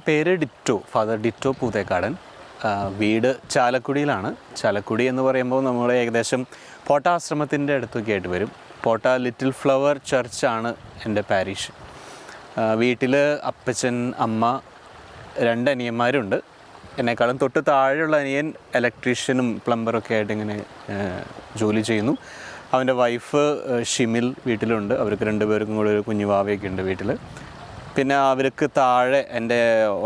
എന്റെ പേര് ditto father ditto പൂതേക്കാടൻ. വീട് ചാലക്കുടിയിലാണ്. ചാലക്കുടി എന്ന് പറയുമ്പോൾ നമ്മൾ ഏകദേശം പോട്ട ആശ്രമത്തിന്റെ അടുത്തൊക്കെ ആയിട്ട് വരും. പോട്ട ലിറ്റിൽ ഫ്ലവർ ചർച്ചാണ് എന്റെ പാരീഷ്. വീട്ടിൽ അപ്പച്ചൻ അമ്മ രണ്ട് അനിയന്മാരുണ്ട്. എന്നെക്കാളും തൊട്ട് താഴെയുള്ള അനിയൻ ഇലക്ട്രീഷ്യനും പ്ലംബറൊക്കെ ആയിട്ട് ഇങ്ങനെ ജോലി ചെയ്യുന്നു. അവന്റെ വൈഫ് ഷിമിൽ വീട്ടിലുണ്ട്. അവർക്ക് രണ്ടുപേർക്കും കൂടെ ഒരു കുഞ്ഞു വാവയൊക്കെ ഉണ്ട് വീട്ടിൽ. പിന്നെ അവർക്ക് താഴെ എന്റെ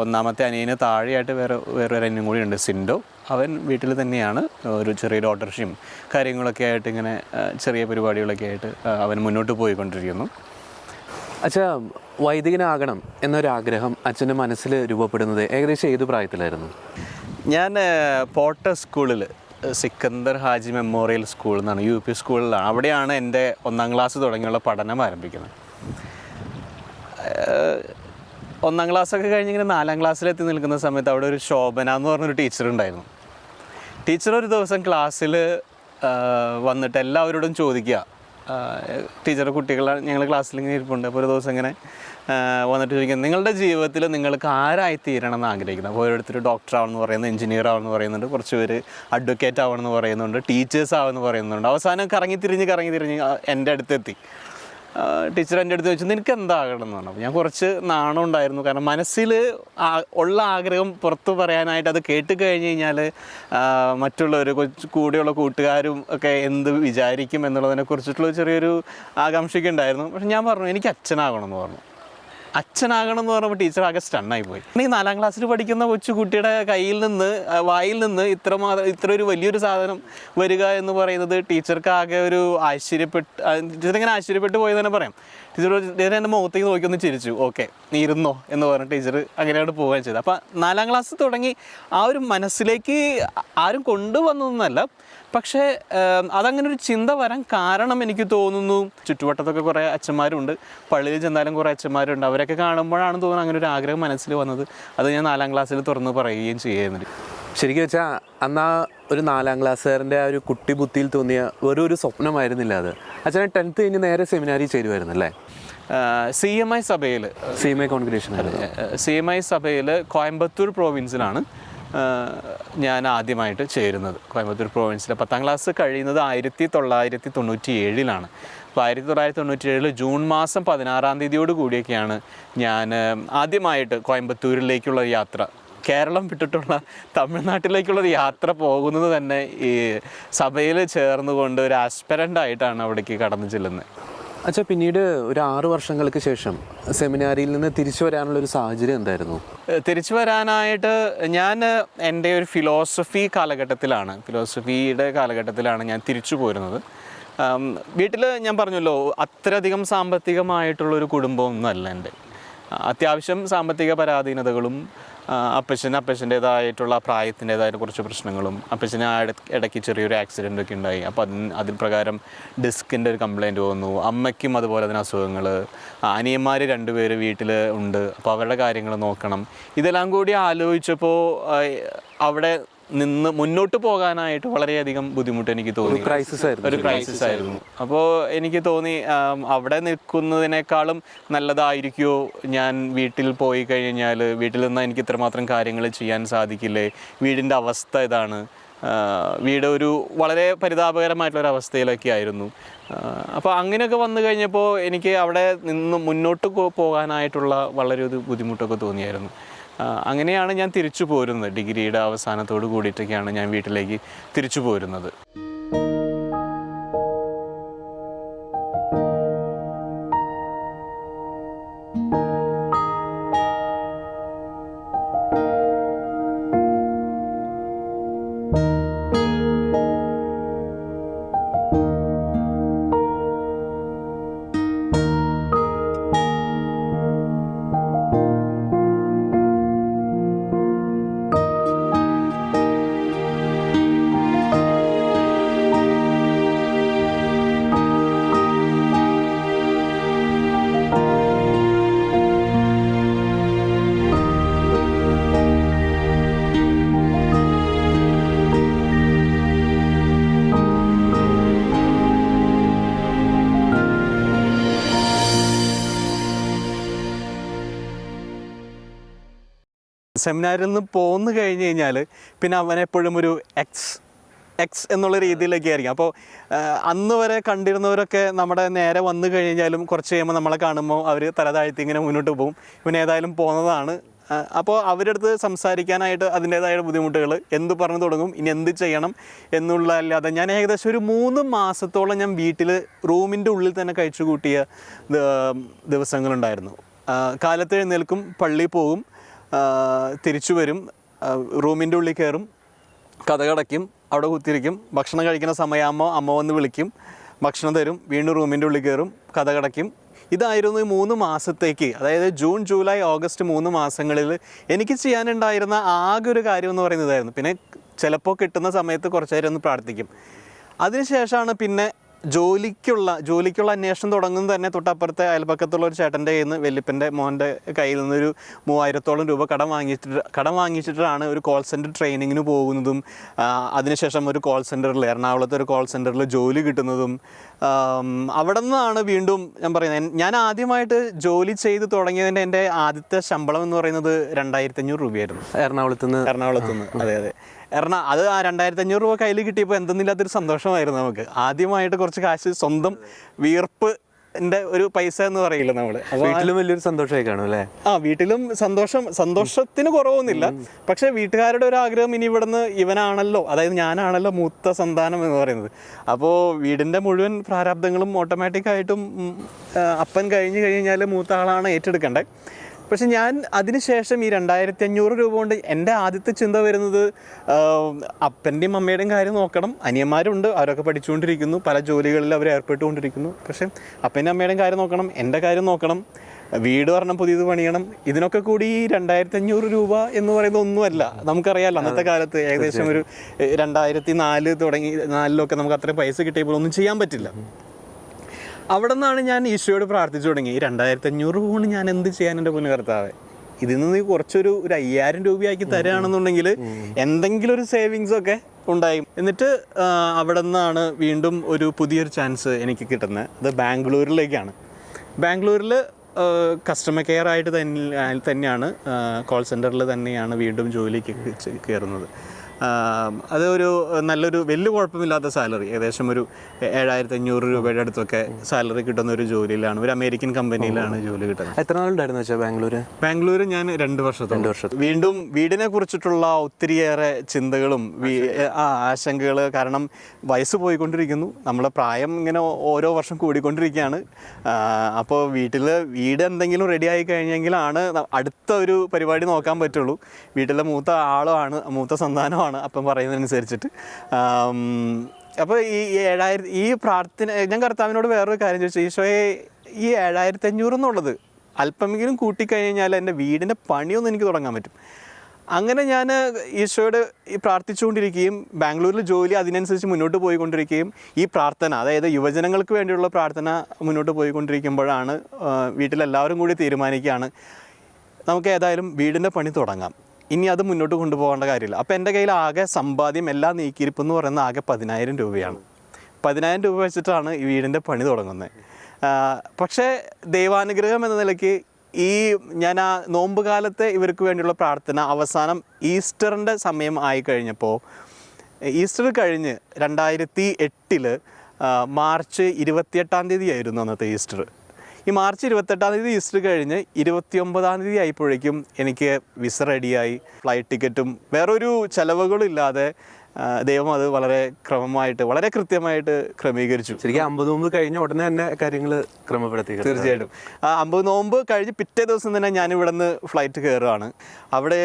ഒന്നാമത്തെ അനിയന് താഴെയായിട്ട് വേറെ വേറെ ഒരു അനിയനും കൂടി ഉണ്ട് സിൻഡോ അവൻ വീട്ടിൽ തന്നെയാണ് ഒരു ചെറിയ ഓട്ടോറിക്ഷയും കാര്യങ്ങളൊക്കെ ആയിട്ട് ഇങ്ങനെ ചെറിയ പരിപാടികളൊക്കെ ആയിട്ട് അവൻ മുന്നോട്ട് പോയിക്കൊണ്ടിരിക്കുന്നു. അച്ഛാ വൈദികനാകണം എന്നൊരാഗ്രഹം അച്ഛന്റെ മനസ്സിൽ രൂപപ്പെടുന്നത് ഏകദേശം ഏത് പ്രായത്തിലായിരുന്നു? ഞാൻ പോട്ട സ്കൂളിൽ സിക്കന്ദർ ഹാജി മെമ്മോറിയൽ സ്കൂൾ എന്നാണ് യു പി സ്കൂളിലാണ്. അവിടെയാണ് എന്റെ ഒന്നാം ക്ലാസ് തുടങ്ങിയുള്ള പഠനം ആരംഭിക്കുന്നത്. ഒന്നാം ക്ലാസ്സൊക്കെ കഴിഞ്ഞിങ്ങനെ നാലാം ക്ലാസ്സിലെത്തി നിൽക്കുന്ന സമയത്ത് അവിടെ ഒരു ശോഭന എന്ന് പറഞ്ഞൊരു ടീച്ചർ ഉണ്ടായിരുന്നു. ടീച്ചർ ഒരു ദിവസം ക്ലാസ്സിൽ വന്നിട്ട് എല്ലാവരോടും ചോദിക്കുക. ടീച്ചർ കുട്ടികളാണ് ഞങ്ങൾ ക്ലാസ്സിൽ ഇങ്ങനെ ഇരിപ്പുണ്ട്. അപ്പോൾ ഒരു ദിവസം ഇങ്ങനെ വന്നിട്ട് ചോദിക്കുക നിങ്ങളുടെ ജീവിതത്തിൽ നിങ്ങൾക്ക് ആരായി തീരണം എന്ന് ആഗ്രഹിക്കുന്നത് അപ്പോൾ ഓരോരുത്തർ ഡോക്ടർ ആവണമെന്ന് പറയുന്നു എഞ്ചിനീയർ ആവണമെന്ന് പറയുന്നുണ്ട് കുറച്ച് പേര് അഡ്വക്കേറ്റ് ആവണമെന്ന് പറയുന്നുണ്ട് ടീച്ചേഴ്സ് ആവണമെന്ന് പറയുന്നുണ്ട്. അവസാനം കറങ്ങി തിരിഞ്ഞ് കറങ്ങി തിരിഞ്ഞ് എന്റെ അടുത്തെത്തി. ടീച്ചർ എന്റെ അടുത്ത് ചോദിച്ചു നിനക്ക് എന്താകണം എന്ന് പറഞ്ഞു ഞാൻ കുറച്ച് നാണം ഉണ്ടായിരുന്നു. കാരണം മനസ്സിൽ ഉള്ള ആഗ്രഹം പുറത്തു പറയാനായിട്ട് അത് കേട്ട് കഴിഞ്ഞ് കഴിഞ്ഞാൽ മറ്റുള്ളവർ കൂടെയുള്ള കൂട്ടുകാരും ഒക്കെ എന്ത് വിചാരിക്കും എന്നുള്ളതിനെ കുറിച്ചിട്ടുള്ള ചെറിയൊരു ആകാംക്ഷയൊക്കെ ഉണ്ടായിരുന്നു. പക്ഷെ ഞാൻ പറഞ്ഞു എനിക്ക് അച്ഛനാകണം എന്ന് പറഞ്ഞു. അച്ഛനാകണം എന്ന് പറഞ്ഞപ്പോൾ ടീച്ചർ ആകെ സ്റ്റണ്ണായി പോയി. ഈ നാലാം ക്ലാസ്സിൽ പഠിക്കുന്ന കൊച്ചുകുട്ടിയുടെ കയ്യിൽ നിന്ന് വായിൽ നിന്ന് ഇത്ര ഇത്ര ഒരു വലിയൊരു സാധനം വരിക എന്ന് പറയുന്നത് ടീച്ചർക്ക് ആകെ ഒരു ആശ്ചര്യപ്പെട്ട് ഇങ്ങനെ ആശ്ചര്യപ്പെട്ട് പോയി തന്നെ പറയാം. ടീച്ചർ ടീച്ചർ എന്റെ മുഖത്തേക്ക് നോക്കി ഒന്ന് ചിരിച്ചു. ഓക്കെ നീ ഇരുന്നോ? എന്ന് പറഞ്ഞ് ടീച്ചർ അങ്ങനെയാണ് പോവുകയും ചെയ്തത്. അപ്പം നാലാം ക്ലാസ് തുടങ്ങി ആ ഒരു മനസ്സിലേക്ക് ആരും കൊണ്ടുവന്നതൊന്നല്ല പക്ഷേ അതങ്ങനെ ഒരു ചിന്ത വരാൻ കാരണം എനിക്ക് തോന്നുന്നു ചുറ്റുവട്ടത്തൊക്കെ കുറേ അച്ഛന്മാരുണ്ട്. പള്ളിയിൽ ചെന്നാലും കുറേ അച്ഛന്മാരുണ്ട്. അവരൊക്കെ കാണുമ്പോഴാണ് തോന്നുന്നത് അങ്ങനെ ഒരു ആഗ്രഹം മനസ്സിൽ വന്നത്. അത് ഞാൻ നാലാം ക്ലാസ്സിൽ തുറന്ന് പറയുകയും ചെയ്യുന്നുണ്ട്. ശരിക്കും വെച്ചാൽ അന്ന് ഒരു നാലാം ക്ലാസ്സുകാരന്റെ ആ ഒരു കുട്ടി ബുദ്ധിയിൽ തോന്നിയ വെറും ഒരു സ്വപ്നമായിരുന്നില്ല അത്. അച്ഛനെ ടെൻത്ത് കഴിഞ്ഞ് നേരെ സെമിനാരി ചേരുമായിരുന്നല്ലേ സി എം ഐ സഭയിൽ C M I congregation C M I സഭയിൽ കോയമ്പത്തൂർ പ്രോവിൻസിലാണ്. ഞാൻ ആദ്യമായിട്ട് ചേരുന്നത്. കോയമ്പത്തൂർ പ്രോവിൻസിൽ പത്താം ക്ലാസ് കഴിയുന്നത് ആയിരത്തി തൊള്ളായിരത്തി തൊണ്ണൂറ്റി ഏഴിലാണ് അപ്പോൾ ആയിരത്തി തൊള്ളായിരത്തി തൊണ്ണൂറ്റി ഏഴിൽ ജൂൺ മാസം പതിനാറാം തീയതിയോട് കൂടിയൊക്കെയാണ് ഞാൻ ആദ്യമായിട്ട് കോയമ്പത്തൂരിലേക്കുള്ള യാത്ര കേരളം വിട്ടിട്ടുള്ള തമിഴ്നാട്ടിലേക്കുള്ളൊരു യാത്ര പോകുന്നത് തന്നെ ഈ സഭയിൽ ചേർന്നുകൊണ്ട് ഒരു ആസ്പിരന്റായിട്ടാണ് അവിടേക്ക് കടന്നു ചെല്ലുന്നത്. അച്ഛാ പിന്നീട് ഒരു ആറു വർഷങ്ങൾക്ക് ശേഷം സെമിനാരിയിൽ നിന്ന് തിരിച്ചു വരാനുള്ള ഒരു സാഹചര്യം എന്തായിരുന്നു? തിരിച്ചു വരാനായിട്ട് ഞാൻ എന്റെ ഒരു ഫിലോസഫി കാലഘട്ടത്തിലാണ്. ഫിലോസഫിയുടെ കാലഘട്ടത്തിലാണ് ഞാൻ തിരിച്ചു പോരുന്നത്. വീട്ടിൽ ഞാൻ പറഞ്ഞല്ലോ അത്രയധികം സാമ്പത്തികമായിട്ടുള്ളൊരു കുടുംബമൊന്നും അല്ല എന്റെ. അത്യാവശ്യം സാമ്പത്തിക പരാധീനതകളും ആ, അപ്പച്ചന് അപ്പച്ചന്റേതായിട്ടുള്ള പ്രായത്തിന്റെതായ കുറച്ച് പ്രശ്നങ്ങളും അപ്പച്ചന് ഇടയ്ക്ക് ചെറിയൊരു ആക്സിഡന്റ് ഒക്കെ ഉണ്ടായി. അപ്പോൾ അതിന് അതിൽ പ്രകാരം ഡിസ്കിന്റെ ഒരു കംപ്ലയിന്റ് വന്നു. അമ്മയ്ക്കും അതുപോലെ തന്നെ അസുഖങ്ങൾ അനിയന്മാർ രണ്ടുപേര് വീട്ടിൽ ഉണ്ട്. അപ്പോൾ അവരുടെ കാര്യങ്ങൾ നോക്കണം. ഇതെല്ലാം കൂടി ആലോചിച്ചപ്പോൾ അവിടെ നിന്ന് മുന്നോട്ട് പോകാനായിട്ട് വളരെയധികം ബുദ്ധിമുട്ട് എനിക്ക് തോന്നി. ക്രൈസിസ് ആയിരുന്നു. ഒരു ക്രൈസിസ് ആയിരുന്നു. അപ്പോൾ എനിക്ക് തോന്നി അവിടെ നിൽക്കുന്നതിനേക്കാളും നല്ലതായിരിക്കുമോ ഞാൻ വീട്ടിൽ പോയി കഴിഞ്ഞാൽ? വീട്ടിൽ നിന്ന് എനിക്ക് ഇത്രമാത്രം കാര്യങ്ങൾ ചെയ്യാൻ സാധിക്കില്ലേ? വീടിന്റെ അവസ്ഥ ഇതാണ്. വീട് ഒരു വളരെ പരിതാപകരമായിട്ടുള്ള ഒരു അവസ്ഥയിലൊക്കെ ആയിരുന്നു. അപ്പോൾ അങ്ങനെയൊക്കെ വന്നു കഴിഞ്ഞപ്പോൾ എനിക്ക് അവിടെ നിന്ന് മുന്നോട്ട് പോകാനായിട്ടുള്ള വളരെ ഒരു ബുദ്ധിമുട്ടൊക്കെ തോന്നിയായിരുന്നു. അങ്ങനെയാണ് ഞാൻ തിരിച്ചു പോരുന്നത്. ഡിഗ്രിയുടെ അവസാനത്തോട് കൂടിയിട്ടൊക്കെയാണ് ഞാൻ വീട്ടിലേക്ക് തിരിച്ചു പോരുന്നത്. സെമിനാരിൽ നിന്ന് പോന്നു കഴിഞ്ഞ് കഴിഞ്ഞാൽ പിന്നെ അവനെപ്പോഴും ഒരു എക്സ് എക്സ് എന്നുള്ള രീതിയിലൊക്കെ ആയിരിക്കും. അപ്പോൾ അന്ന് വരെ കണ്ടിരുന്നവരൊക്കെ നമ്മുടെ നേരെ വന്നു കഴിഞ്ഞാലും കുറച്ച് കഴിയുമ്പോൾ നമ്മളെ കാണുമ്പോൾ അവർ തലതാഴ്ത്തി ഇങ്ങനെ മുന്നോട്ട് പോകും. ഇവൻ ഏതായാലും പോകുന്നതാണ് അപ്പോൾ അവരുടെ അടുത്ത് സംസാരിക്കാനായിട്ട് അതിന്റേതായ ബുദ്ധിമുട്ടുകൾ എന്ത് പറഞ്ഞു തുടങ്ങും ഇനി എന്ത് ചെയ്യണം എന്നുള്ള അല്ലാതെ ഞാൻ ഏകദേശം ഒരു മൂന്ന് മാസത്തോളം ഞാൻ വീട്ടിൽ റൂമിന്റെ ഉള്ളിൽ തന്നെ കഴിച്ചു കൂട്ടിയ ദിവസങ്ങളുണ്ടായിരുന്നു. കാലത്തെഴുന്നേൽക്കും പള്ളിയിൽ പോകും തിരിച്ചു വരും. റൂമിന്റെ ഉള്ളിൽ കയറും. കഥ കടയ്ക്കും അവിടെ കുത്തിരിക്കും ഭക്ഷണം കഴിക്കുന്ന സമയമാകുമ്പോൾ അമ്മ വന്ന് വിളിക്കും. ഭക്ഷണം തരും. വീണ്ടും റൂമിന്റെ ഉള്ളിൽ കയറും. കഥ കടയ്ക്കും ഇതായിരുന്നു ഈ മൂന്ന് മാസത്തേക്ക്. അതായത് ജൂൺ ജൂലൈ ഓഗസ്റ്റ് മൂന്ന് മാസങ്ങളിൽ എനിക്ക് ചെയ്യാനുണ്ടായിരുന്ന ആകെ ഒരു കാര്യം എന്ന് പറയുന്നതായിരുന്നു പിന്നെ ചിലപ്പോൾ കിട്ടുന്ന സമയത്ത് കുറച്ച് നേരം ഒന്ന് പ്രാർത്ഥിക്കും. അതിനുശേഷമാണ് പിന്നെ ജോലിക്കുള്ള ജോലിക്കുള്ള അന്വേഷണം തുടങ്ങുന്നത് തന്നെ തൊട്ടപ്പുറത്തെ അയൽപക്കത്തുള്ള ഒരു ചേട്ടന്റെ കയ്യിൽ നിന്ന് വെല്ലിപ്പന്റെ മോന്റെ കയ്യിൽ നിന്നൊരു മൂവായിരത്തോളം രൂപ കടം വാങ്ങിച്ചിട്ട് കടം വാങ്ങിച്ചിട്ടാണ് ഒരു കോൾ സെന്റർ ട്രെയിനിങ്ങിന് പോകുന്നതും അതിനുശേഷം ഒരു കോൾ സെന്ററിൽ എറണാകുളത്തെ ഒരു കോൾ സെന്ററിൽ ജോലി കിട്ടുന്നതും അവിടെ നിന്നാണ് വീണ്ടും ഞാൻ പറയുന്നത്. ഞാൻ ആദ്യമായിട്ട് ജോലി ചെയ്ത് തുടങ്ങിയതിന്റെ എന്റെ ആദ്യത്തെ ശമ്പളം എന്ന് പറയുന്നത് രണ്ടായിരത്തി അഞ്ഞൂറ് രൂപയായിരുന്നു. എറണാകുളത്ത് നിന്ന് എറണാകുളത്ത് നിന്ന് അതെ അതെ. എറണാ അത് ആ രണ്ടായിരത്തി അഞ്ഞൂറ് രൂപ കയ്യിൽ കിട്ടിയപ്പോൾ എന്തെന്നില്ലാത്തൊരു സന്തോഷമായിരുന്നു നമുക്ക്. ആദ്യമായിട്ട് കുറച്ച് കാശ് സ്വന്തം വീർപ്പ് ഒരു പൈസ എന്ന് പറയില്ല നമ്മൾ. വീട്ടിലും വലിയൊരു സന്തോഷമായി കാണും അല്ലേ? ആ വീട്ടിലും സന്തോഷം സന്തോഷത്തിന് കുറവൊന്നുമില്ല. പക്ഷെ വീട്ടുകാരുടെ ഒരു ആഗ്രഹം ഇനി ഇവിടുന്ന് ഇവനാണല്ലോ അതായത് ഞാനാണല്ലോ മൂത്ത സന്താനം എന്ന് പറയുന്നത്. അപ്പോൾ വീടിന്റെ മുഴുവൻ പ്രാരാബ്ദങ്ങളും ഓട്ടോമാറ്റിക് ആയിട്ടും അപ്പൻ കഴിഞ്ഞു കഴിഞ്ഞാൽ മൂത്ത ആളാണ് ഏറ്റെടുക്കേണ്ടത് പക്ഷെ ഞാൻ അതിനുശേഷം ഈ രണ്ടായിരത്തി അഞ്ഞൂറ് രൂപ കൊണ്ട് എന്റെ ആദ്യത്തെ ചിന്ത വരുന്നത് അപ്പന്റെയും അമ്മയുടെയും കാര്യം നോക്കണം. അനിയന്മാരുണ്ട് അവരൊക്കെ പഠിച്ചുകൊണ്ടിരിക്കുന്നു പല ജോലികളിൽ അവർ ഏർപ്പെട്ടുകൊണ്ടിരിക്കുന്നു. പക്ഷേ അപ്പന്റെ അമ്മയുടെയും കാര്യം നോക്കണം എന്റെ കാര്യം നോക്കണം വീട് പറഞ്ഞ പുതിയത് പണിയണം. ഇതിനൊക്കെ കൂടി ഈ രണ്ടായിരത്തി അഞ്ഞൂറ് രൂപ എന്ന് പറയുന്നത് ഒന്നുമല്ല. നമുക്കറിയാമല്ലോ അന്നത്തെ കാലത്ത് ഏകദേശം ഒരു രണ്ടായിരത്തി നാല് തുടങ്ങി നാലിലൊക്കെ നമുക്ക് അത്രയും പൈസ കിട്ടിയപ്പോൾ ഒന്നും ചെയ്യാൻ പറ്റില്ല. അവിടെ നിന്നാണ് ഞാൻ ഈശോയോട് പ്രാർത്ഥിച്ചു തുടങ്ങി. ഈ രണ്ടായിരത്തി അഞ്ഞൂറ് രൂപ കൊണ്ട് ഞാൻ എന്ത് ചെയ്യാൻ എന്റെ പുനർത്താവെ ഇതിൽ നിന്ന് കുറച്ചൊരു ഒരു അയ്യായിരം രൂപയാക്കി തരികയാണെന്നുണ്ടെങ്കിൽ എന്തെങ്കിലും ഒരു സേവിങ്സ് ഒക്കെ ഉണ്ടായി. എന്നിട്ട് അവിടെ നിന്നാണ് വീണ്ടും ഒരു പുതിയൊരു ചാൻസ് എനിക്ക് കിട്ടുന്നത്. അത് ബാംഗ്ലൂരിലേക്കാണ്. ബാംഗ്ലൂരിൽ കസ്റ്റമർ കെയർ ആയിട്ട് തന്നെ തന്നെയാണ് കോൾ സെന്ററിൽ തന്നെയാണ് വീണ്ടും ജോലിക്ക് കയറുന്നത്. ആ, അത് ഒരു നല്ലൊരു വലിയ കുഴപ്പമില്ലാത്ത സാലറി. ഏകദേശം ഒരു ഏഴായിരത്തി അഞ്ഞൂറ് രൂപയുടെ അടുത്തൊക്കെ സാലറി കിട്ടുന്ന ഒരു ജോലിയിലാണ്. ഒരു അമേരിക്കൻ കമ്പനിയിലാണ് ജോലി കിട്ടുന്നത്. എത്ര നാളുണ്ടായിരുന്നു വെച്ചാൽ ബാംഗ്ലൂർ ബാംഗ്ലൂർ ഞാൻ രണ്ട് വർഷം രണ്ട് വർഷം വീണ്ടും വീടിനെ കുറിച്ചിട്ടുള്ള ഒത്തിരിയേറെ ചിന്തകളും ആ ആശങ്കകൾ കാരണം വയസ്സ് പോയിക്കൊണ്ടിരിക്കുന്നു. നമ്മളെ പ്രായം ഇങ്ങനെ ഓരോ വർഷം കൂടിക്കൊണ്ടിരിക്കുകയാണ്. അപ്പോൾ വീട്ടിൽ വീട് എന്തെങ്കിലും റെഡി ആയി കഴിഞ്ഞെങ്കിലാണ് അടുത്ത ഒരു പരിപാടി നോക്കാൻ പറ്റുള്ളൂ. വീട്ടിലെ മൂത്ത ആളുമാണ് മൂത്ത സന്താനമാണ് അപ്പം പറയുന്നതനുസരിച്ചിട്ട് അപ്പോൾ ഈ ഈ ഏഴായിരത്തി ഈ പ്രാർത്ഥന ഞാൻ കർത്താവിനോട് വേറൊരു കാര്യം ചോദിച്ചു. ഈശോയെ ഈ ഏഴായിരത്തി അഞ്ഞൂറ് എന്നുള്ളത് അല്പമെങ്കിലും കൂട്ടിക്കഴിഞ്ഞാൽ എന്റെ വീടിന്റെ പണിയൊന്നും എനിക്ക് തുടങ്ങാൻ പറ്റും. അങ്ങനെ ഞാൻ ഈശോയോട് ഈ പ്രാർത്ഥിച്ചുകൊണ്ടിരിക്കുകയും ബാംഗ്ലൂരിൽ ജോലി അതിനനുസരിച്ച് മുന്നോട്ട് പോയിക്കൊണ്ടിരിക്കുകയും ഈ പ്രാർത്ഥന അതായത് യുവജനങ്ങൾക്ക് വേണ്ടിയുള്ള പ്രാർത്ഥന മുന്നോട്ട് പോയിക്കൊണ്ടിരിക്കുമ്പോഴാണ് വീട്ടിലെല്ലാവരും കൂടി തീരുമാനിക്കുകയാണ്. നമുക്ക് ഏതായാലും വീടിന്റെ പണി തുടങ്ങാം. ഇനി അത് മുന്നോട്ട് കൊണ്ടുപോകേണ്ട കാര്യമില്ല. അപ്പോൾ എന്റെ കയ്യിൽ ആകെ സമ്പാദ്യം എല്ലാം നീക്കിയിരിപ്പ് എന്ന് പറയുന്നത് ആകെ പതിനായിരം രൂപയാണ്. പതിനായിരം രൂപ വെച്ചിട്ടാണ് ഈ വീടിന്റെ പണി തുടങ്ങുന്നത്. പക്ഷേ ദൈവാനുഗ്രഹം എന്ന നിലയ്ക്ക് ഈ ഞാൻ ആ നോമ്പ് കാലത്തെ ഇവർക്ക് വേണ്ടിയുള്ള പ്രാർത്ഥന അവസാനം ഈസ്റ്ററിന്റെ സമയം ആയി കഴിഞ്ഞപ്പോൾ ഈസ്റ്റർ കഴിഞ്ഞ് രണ്ടായിരത്തി എട്ടിൽ മാർച്ച് ഇരുപത്തിയെട്ടാം തീയതി ആയിരുന്നു അന്നത്തെ ഈസ്റ്റർ. ഈ മാർച്ച് ഇരുപത്തെട്ടാം തീയതി ഈസ്റ്റർ കഴിഞ്ഞ് ഇരുപത്തിയൊമ്പതാം തീയതി ആയപ്പോഴേക്കും എനിക്ക് വിസ റെഡിയായി ഫ്ലൈറ്റ് ടിക്കറ്റും വേറൊരു ചെലവുകളും ഇല്ലാതെ ദൈവം അത് വളരെ ക്രമമായിട്ട് വളരെ കൃത്യമായിട്ട് ക്രമീകരിച്ചു. ശരിക്കും അമ്പത് നോമ്പ് കഴിഞ്ഞ ഉടനെ തന്നെ കാര്യങ്ങൾ ക്രമപ്പെടുത്തി. തീർച്ചയായിട്ടും. ആ അമ്പത് നോമ്പ് കഴിഞ്ഞ് പിറ്റേ ദിവസം തന്നെ ഞാൻ ഇവിടെ നിന്ന് ഫ്ലൈറ്റ് കയറുകയാണ്. അവിടെ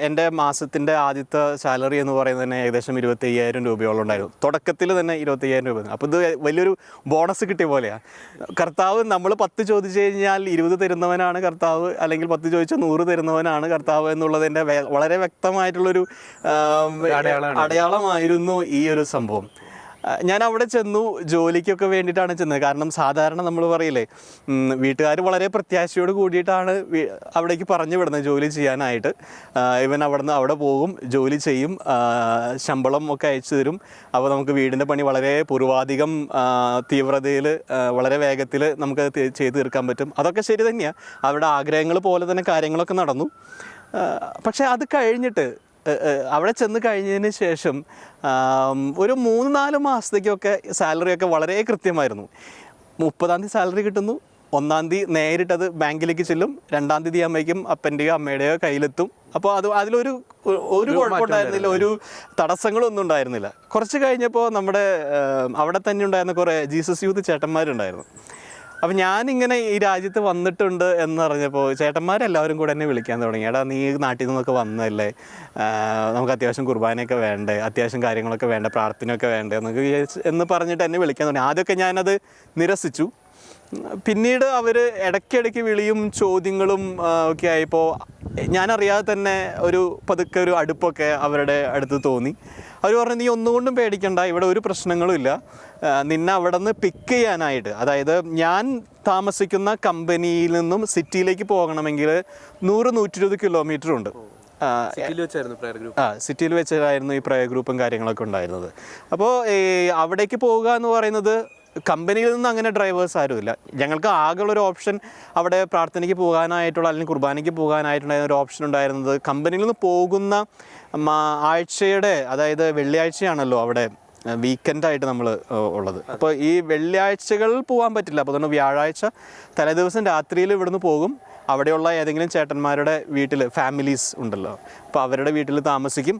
എന്റെ മാസത്തിന്റെ ആദ്യത്തെ സാലറി എന്ന് പറയുന്നത് തന്നെ ഏകദേശം ഇരുപത്തി അയ്യായിരം രൂപയോളം ഉണ്ടായിരുന്നു. തുടക്കത്തിൽ തന്നെ ഇരുപത്തി അയ്യായിരം രൂപ. അപ്പോൾ ഇത് വലിയൊരു ബോണസ് കിട്ടിയ പോലെയാണ് കർത്താവ് നമ്മൾ പത്ത് ചോദിച്ചു കഴിഞ്ഞാൽ ഇരുപത് തരുന്നവനാണ് കർത്താവ് അല്ലെങ്കിൽ പത്ത് ചോദിച്ചാൽ നൂറ് തരുന്നവനാണ് കർത്താവ് എന്നുള്ളതിന്റെ വളരെ വ്യക്തമായിട്ടുള്ളൊരു ആ, അടയാളമായിരുന്നു ഈ ഒരു സംഭവം. ഞാൻ അവിടെ ചെന്നു ജോലിക്കൊക്കെ വേണ്ടിയിട്ടാണ് ചെന്നത്. കാരണം സാധാരണ നമ്മൾ പറയില്ലേ വീട്ടുകാർ വളരെ പ്രത്യാശയോട് കൂടിയിട്ടാണ് അവിടേക്ക് പറഞ്ഞു വിടുന്നത് ജോലി ചെയ്യാനായിട്ട്. ഇവൻ അവിടെ നിന്ന് അവിടെ പോകും ജോലി ചെയ്യും ശമ്പളം ഒക്കെ അയച്ചു തരും. അപ്പോൾ നമുക്ക് വീടിന്റെ പണി വളരെ പൂർവാധികം തീവ്രതയിൽ വളരെ വേഗത്തിൽ നമുക്ക് ചെയ്തു തീർക്കാൻ പറ്റും. അതൊക്കെ ശരി തന്നെയാണ് അവരുടെ ആഗ്രഹങ്ങൾ പോലെ തന്നെ കാര്യങ്ങളൊക്കെ നടന്നു. പക്ഷേ അത് കഴിഞ്ഞിട്ട് അവിടെ ചെന്ന് കഴിഞ്ഞതിന് ശേഷം ഒരു മൂന്ന് നാല് മാസത്തേക്കൊക്കെ സാലറിയൊക്കെ വളരെ കൃത്യമായിരുന്നു. മുപ്പതാം തീയതി സാലറി കിട്ടുന്നു ഒന്നാം തീയതി നേരിട്ടത് ബാങ്കിലേക്ക് ചെല്ലും രണ്ടാം തീയതി അമ്മയ്ക്കും അപ്പന്റെയോ അമ്മയുടെയോ കയ്യിലെത്തും. അപ്പോൾ അത് അതിലൊരു ഒരു കുഴപ്പമുണ്ടായിരുന്നില്ല ഒരു തടസ്സങ്ങളൊന്നും ഉണ്ടായിരുന്നില്ല. കുറച്ച് കഴിഞ്ഞപ്പോൾ നമ്മുടെ അവിടെ തന്നെ ഉണ്ടായിരുന്ന കുറേ ജീസസ് യൂത്ത് ചേട്ടന്മാരുണ്ടായിരുന്നു. അപ്പം ഞാനിങ്ങനെ ഈ രാജ്യത്ത് വന്നിട്ടുണ്ട് എന്ന് പറഞ്ഞപ്പോൾ ചേട്ടന്മാരെല്ലാവരും കൂടെ എന്നെ വിളിക്കാൻ തുടങ്ങി. എടാ നീ നാട്ടിൽ നിന്നൊക്കെ വന്നല്ലേ നമുക്ക് അത്യാവശ്യം കുർബാനയൊക്കെ വേണ്ടേ? അത്യാവശ്യം കാര്യങ്ങളൊക്കെ വേണ്ട? പ്രാർത്ഥനയൊക്കെ വേണ്ടേ? എന്നൊക്കെ എന്ന് പറഞ്ഞിട്ട് എന്നെ വിളിക്കാൻ തുടങ്ങി. ആദ്യമൊക്കെ ഞാനത് നിരസിച്ചു. പിന്നീട് അവർ ഇടയ്ക്കിടയ്ക്ക് വിളിയും ചോദ്യങ്ങളും ഒക്കെ ആയപ്പോൾ ഞാനറിയാതെ തന്നെ ഒരു പതുക്കെ ഒരു അടുപ്പൊക്കെ അവരുടെ അടുത്ത് തോന്നി. അവർ പറഞ്ഞു നീ ഒന്നുകൊണ്ടും പേടിക്കണ്ട ഇവിടെ ഒരു പ്രശ്നങ്ങളുമില്ല നിന്നെ അവിടെ നിന്ന് പിക്ക് ചെയ്യാനായിട്ട്. അതായത് ഞാൻ താമസിക്കുന്ന കമ്പനിയിൽ നിന്നും സിറ്റിയിലേക്ക് പോകണമെങ്കിൽ നൂറ് നൂറ്റി ഇരുപത് കിലോമീറ്റർ ഉണ്ട്. ആ, സിറ്റിയിൽ വെച്ചായിരുന്നു പ്രയർ ഗ്രൂപ്പ്? ആ സിറ്റിയിൽ വെച്ചായിരുന്നു ഈ പ്രയർ ഗ്രൂപ്പും കാര്യങ്ങളൊക്കെ ഉണ്ടായിരുന്നത്. അപ്പോൾ അവിടേക്ക് പോവുക എന്ന് പറയുന്നത് കമ്പനിയിൽ നിന്ന് അങ്ങനെ ഡ്രൈവേഴ്സ് ആരുമില്ല ഞങ്ങൾക്ക് ആകെയുള്ള ഒരു ഓപ്ഷൻ അവിടെ പ്രാർത്ഥനയ്ക്ക് പോകാനായിട്ടുള്ള അല്ലെങ്കിൽ കുർബാനയ്ക്ക് പോകാനായിട്ടുണ്ടായിരുന്ന ഒരു ഓപ്ഷൻ ഉണ്ടായിരുന്നത് കമ്പനിയിൽ നിന്ന് പോകുന്ന ആഴ്ചയുടെ അതായത് വെള്ളിയാഴ്ചയാണല്ലോ അവിടെ വീക്കെൻഡായിട്ട് നമ്മൾ ഉള്ളത്. അപ്പോൾ ഈ വെള്ളിയാഴ്ചകളിൽ പോകാൻ പറ്റില്ല. അപ്പോൾ അതുകൊണ്ട് വ്യാഴാഴ്ച തലേദിവസം രാത്രിയിൽ ഇവിടുന്ന് പോകും. അവിടെയുള്ള ഏതെങ്കിലും ചേട്ടന്മാരുടെ വീട്ടിൽ ഫാമിലീസ് ഉണ്ടല്ലോ. അപ്പോൾ അവരുടെ വീട്ടിൽ താമസിക്കും.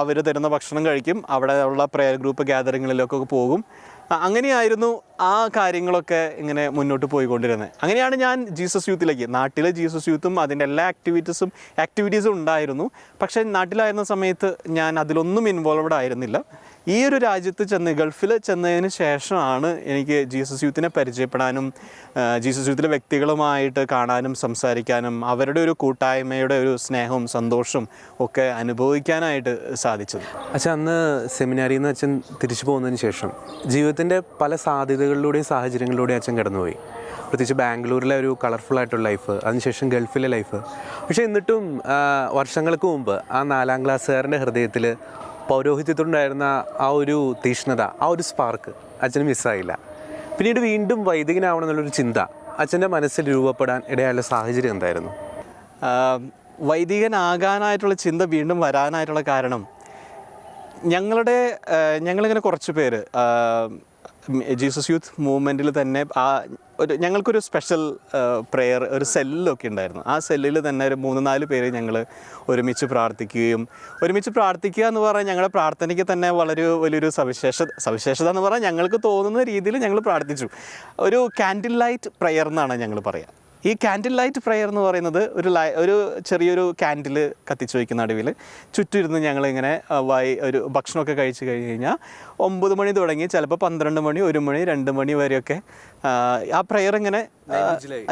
അവർ തരുന്ന ഭക്ഷണം കഴിക്കും. അവിടെ ഉള്ള പ്രയർ ഗ്രൂപ്പ് ഗ്യാതറിങ്ങളിലൊക്കെ പോകും. അങ്ങനെയായിരുന്നു ആ കാര്യങ്ങളൊക്കെ ഇങ്ങനെ മുന്നോട്ട് പോയിക്കൊണ്ടിരുന്നത്. അങ്ങനെയാണ് ഞാൻ ജീസസ് യൂത്തിലേക്ക് നാട്ടിലെ ജീസസ് യൂത്തും അതിന്റെ എല്ലാ ആക്ടിവിറ്റീസും ആക്ടിവിറ്റീസും ഉണ്ടായിരുന്നു. പക്ഷേ നാട്ടിലായിരുന്ന സമയത്ത് ഞാൻ അതിലൊന്നും ഇൻവോൾവ്ഡ് ആയിരുന്നില്ല. ഈ ഒരു രാജ്യത്ത് ചെന്ന് ഗൾഫിൽ ചെന്നതിന് ശേഷമാണ് എനിക്ക് ജീസസ് യൂത്തിനെ പരിചയപ്പെടാനും ജീസസ് യൂത്തിലെ വ്യക്തികളുമായിട്ട് കാണാനും സംസാരിക്കാനും അവരുടെ ഒരു കൂട്ടായ്മയുടെ ഒരു സ്നേഹവും സന്തോഷവും ഒക്കെ അനുഭവിക്കാനായിട്ട് സാധിച്ചത്. അച്ഛൻ അന്ന് സെമിനാരിയിൽ നിന്ന് അച്ഛൻ തിരിച്ചു പോകുന്നതിന് ശേഷം ജീവിതത്തിന്റെ പല സാധ്യതകളിലൂടെയും സാഹചര്യങ്ങളിലൂടെയും അച്ഛൻ കടന്നുപോയി. പ്രത്യേകിച്ച് ബാംഗ്ലൂരിലെ ഒരു കളർഫുൾ ആയിട്ടുള്ള ലൈഫ് അതിനുശേഷം ഗൾഫിലെ ലൈഫ് പക്ഷേ എന്നിട്ടും വർഷങ്ങൾക്ക് മുമ്പ് ആ നാലാം ക്ലാസ്സുകാരന്റെ ഹൃദയത്തിൽ പൗരോഹിത്യത്തിലുണ്ടായിരുന്ന ആ ഒരു തീഷ്ണത ആ ഒരു സ്പാർക്ക് അച്ഛന് മിസ്സായില്ല പിന്നീട് വീണ്ടും വൈദികനാവണം എന്നുള്ളൊരു ചിന്ത അച്ഛന്റെ മനസ്സിൽ രൂപപ്പെടാൻ ഇടയായുള്ള സാഹചര്യം എന്തായിരുന്നു? വൈദികനാകാനായിട്ടുള്ള ചിന്ത വീണ്ടും വരാനായിട്ടുള്ള കാരണം ഞങ്ങളുടെ ഞങ്ങളിങ്ങനെ കുറച്ച് പേര് ജീസസ് യൂത്ത് മൂവ്മെന്റിൽ തന്നെ ആ ഒരു ഞങ്ങൾക്കൊരു സ്പെഷ്യൽ പ്രെയർ ഒരു സെല്ലൊക്കെ ഉണ്ടായിരുന്നു. ആ സെല്ലിൽ തന്നെ ഒരു മൂന്ന് നാല് പേര് ഞങ്ങൾ ഒരുമിച്ച് പ്രാർത്ഥിക്കുകയും ഒരുമിച്ച് പ്രാർത്ഥിക്കുക എന്ന് പറഞ്ഞാൽ ഞങ്ങളുടെ പ്രാർത്ഥനയ്ക്ക് തന്നെ വളരെ വലിയൊരു സവിശേഷ സവിശേഷത എന്ന് പറഞ്ഞാൽ ഞങ്ങൾക്ക് തോന്നുന്ന രീതിയിൽ ഞങ്ങൾ പ്രാർത്ഥിച്ചു. ഒരു കാൻഡിൽ ലൈറ്റ് പ്രെയർ എന്നാണ് ഞങ്ങൾ പറയുക ഈ കാൻഡിൽ ലൈറ്റ് പ്രെയർ എന്ന് പറയുന്നത് ഒരു ലൈ ഒരു ചെറിയൊരു കാൻഡിൽ കത്തിച്ച് വയ്ക്കുന്ന നടുവിൽ ചുറ്റിരുന്ന് ഞങ്ങളിങ്ങനെ വൈ ഒരു ഭക്ഷണമൊക്കെ കഴിച്ച് കഴിഞ്ഞ് കഴിഞ്ഞാൽ ഒമ്പത് മണി തുടങ്ങി. ചിലപ്പോൾ പന്ത്രണ്ട് മണി ഒരു മണി രണ്ട് മണി വരെയൊക്കെ ആ പ്രെയർ ഇങ്ങനെ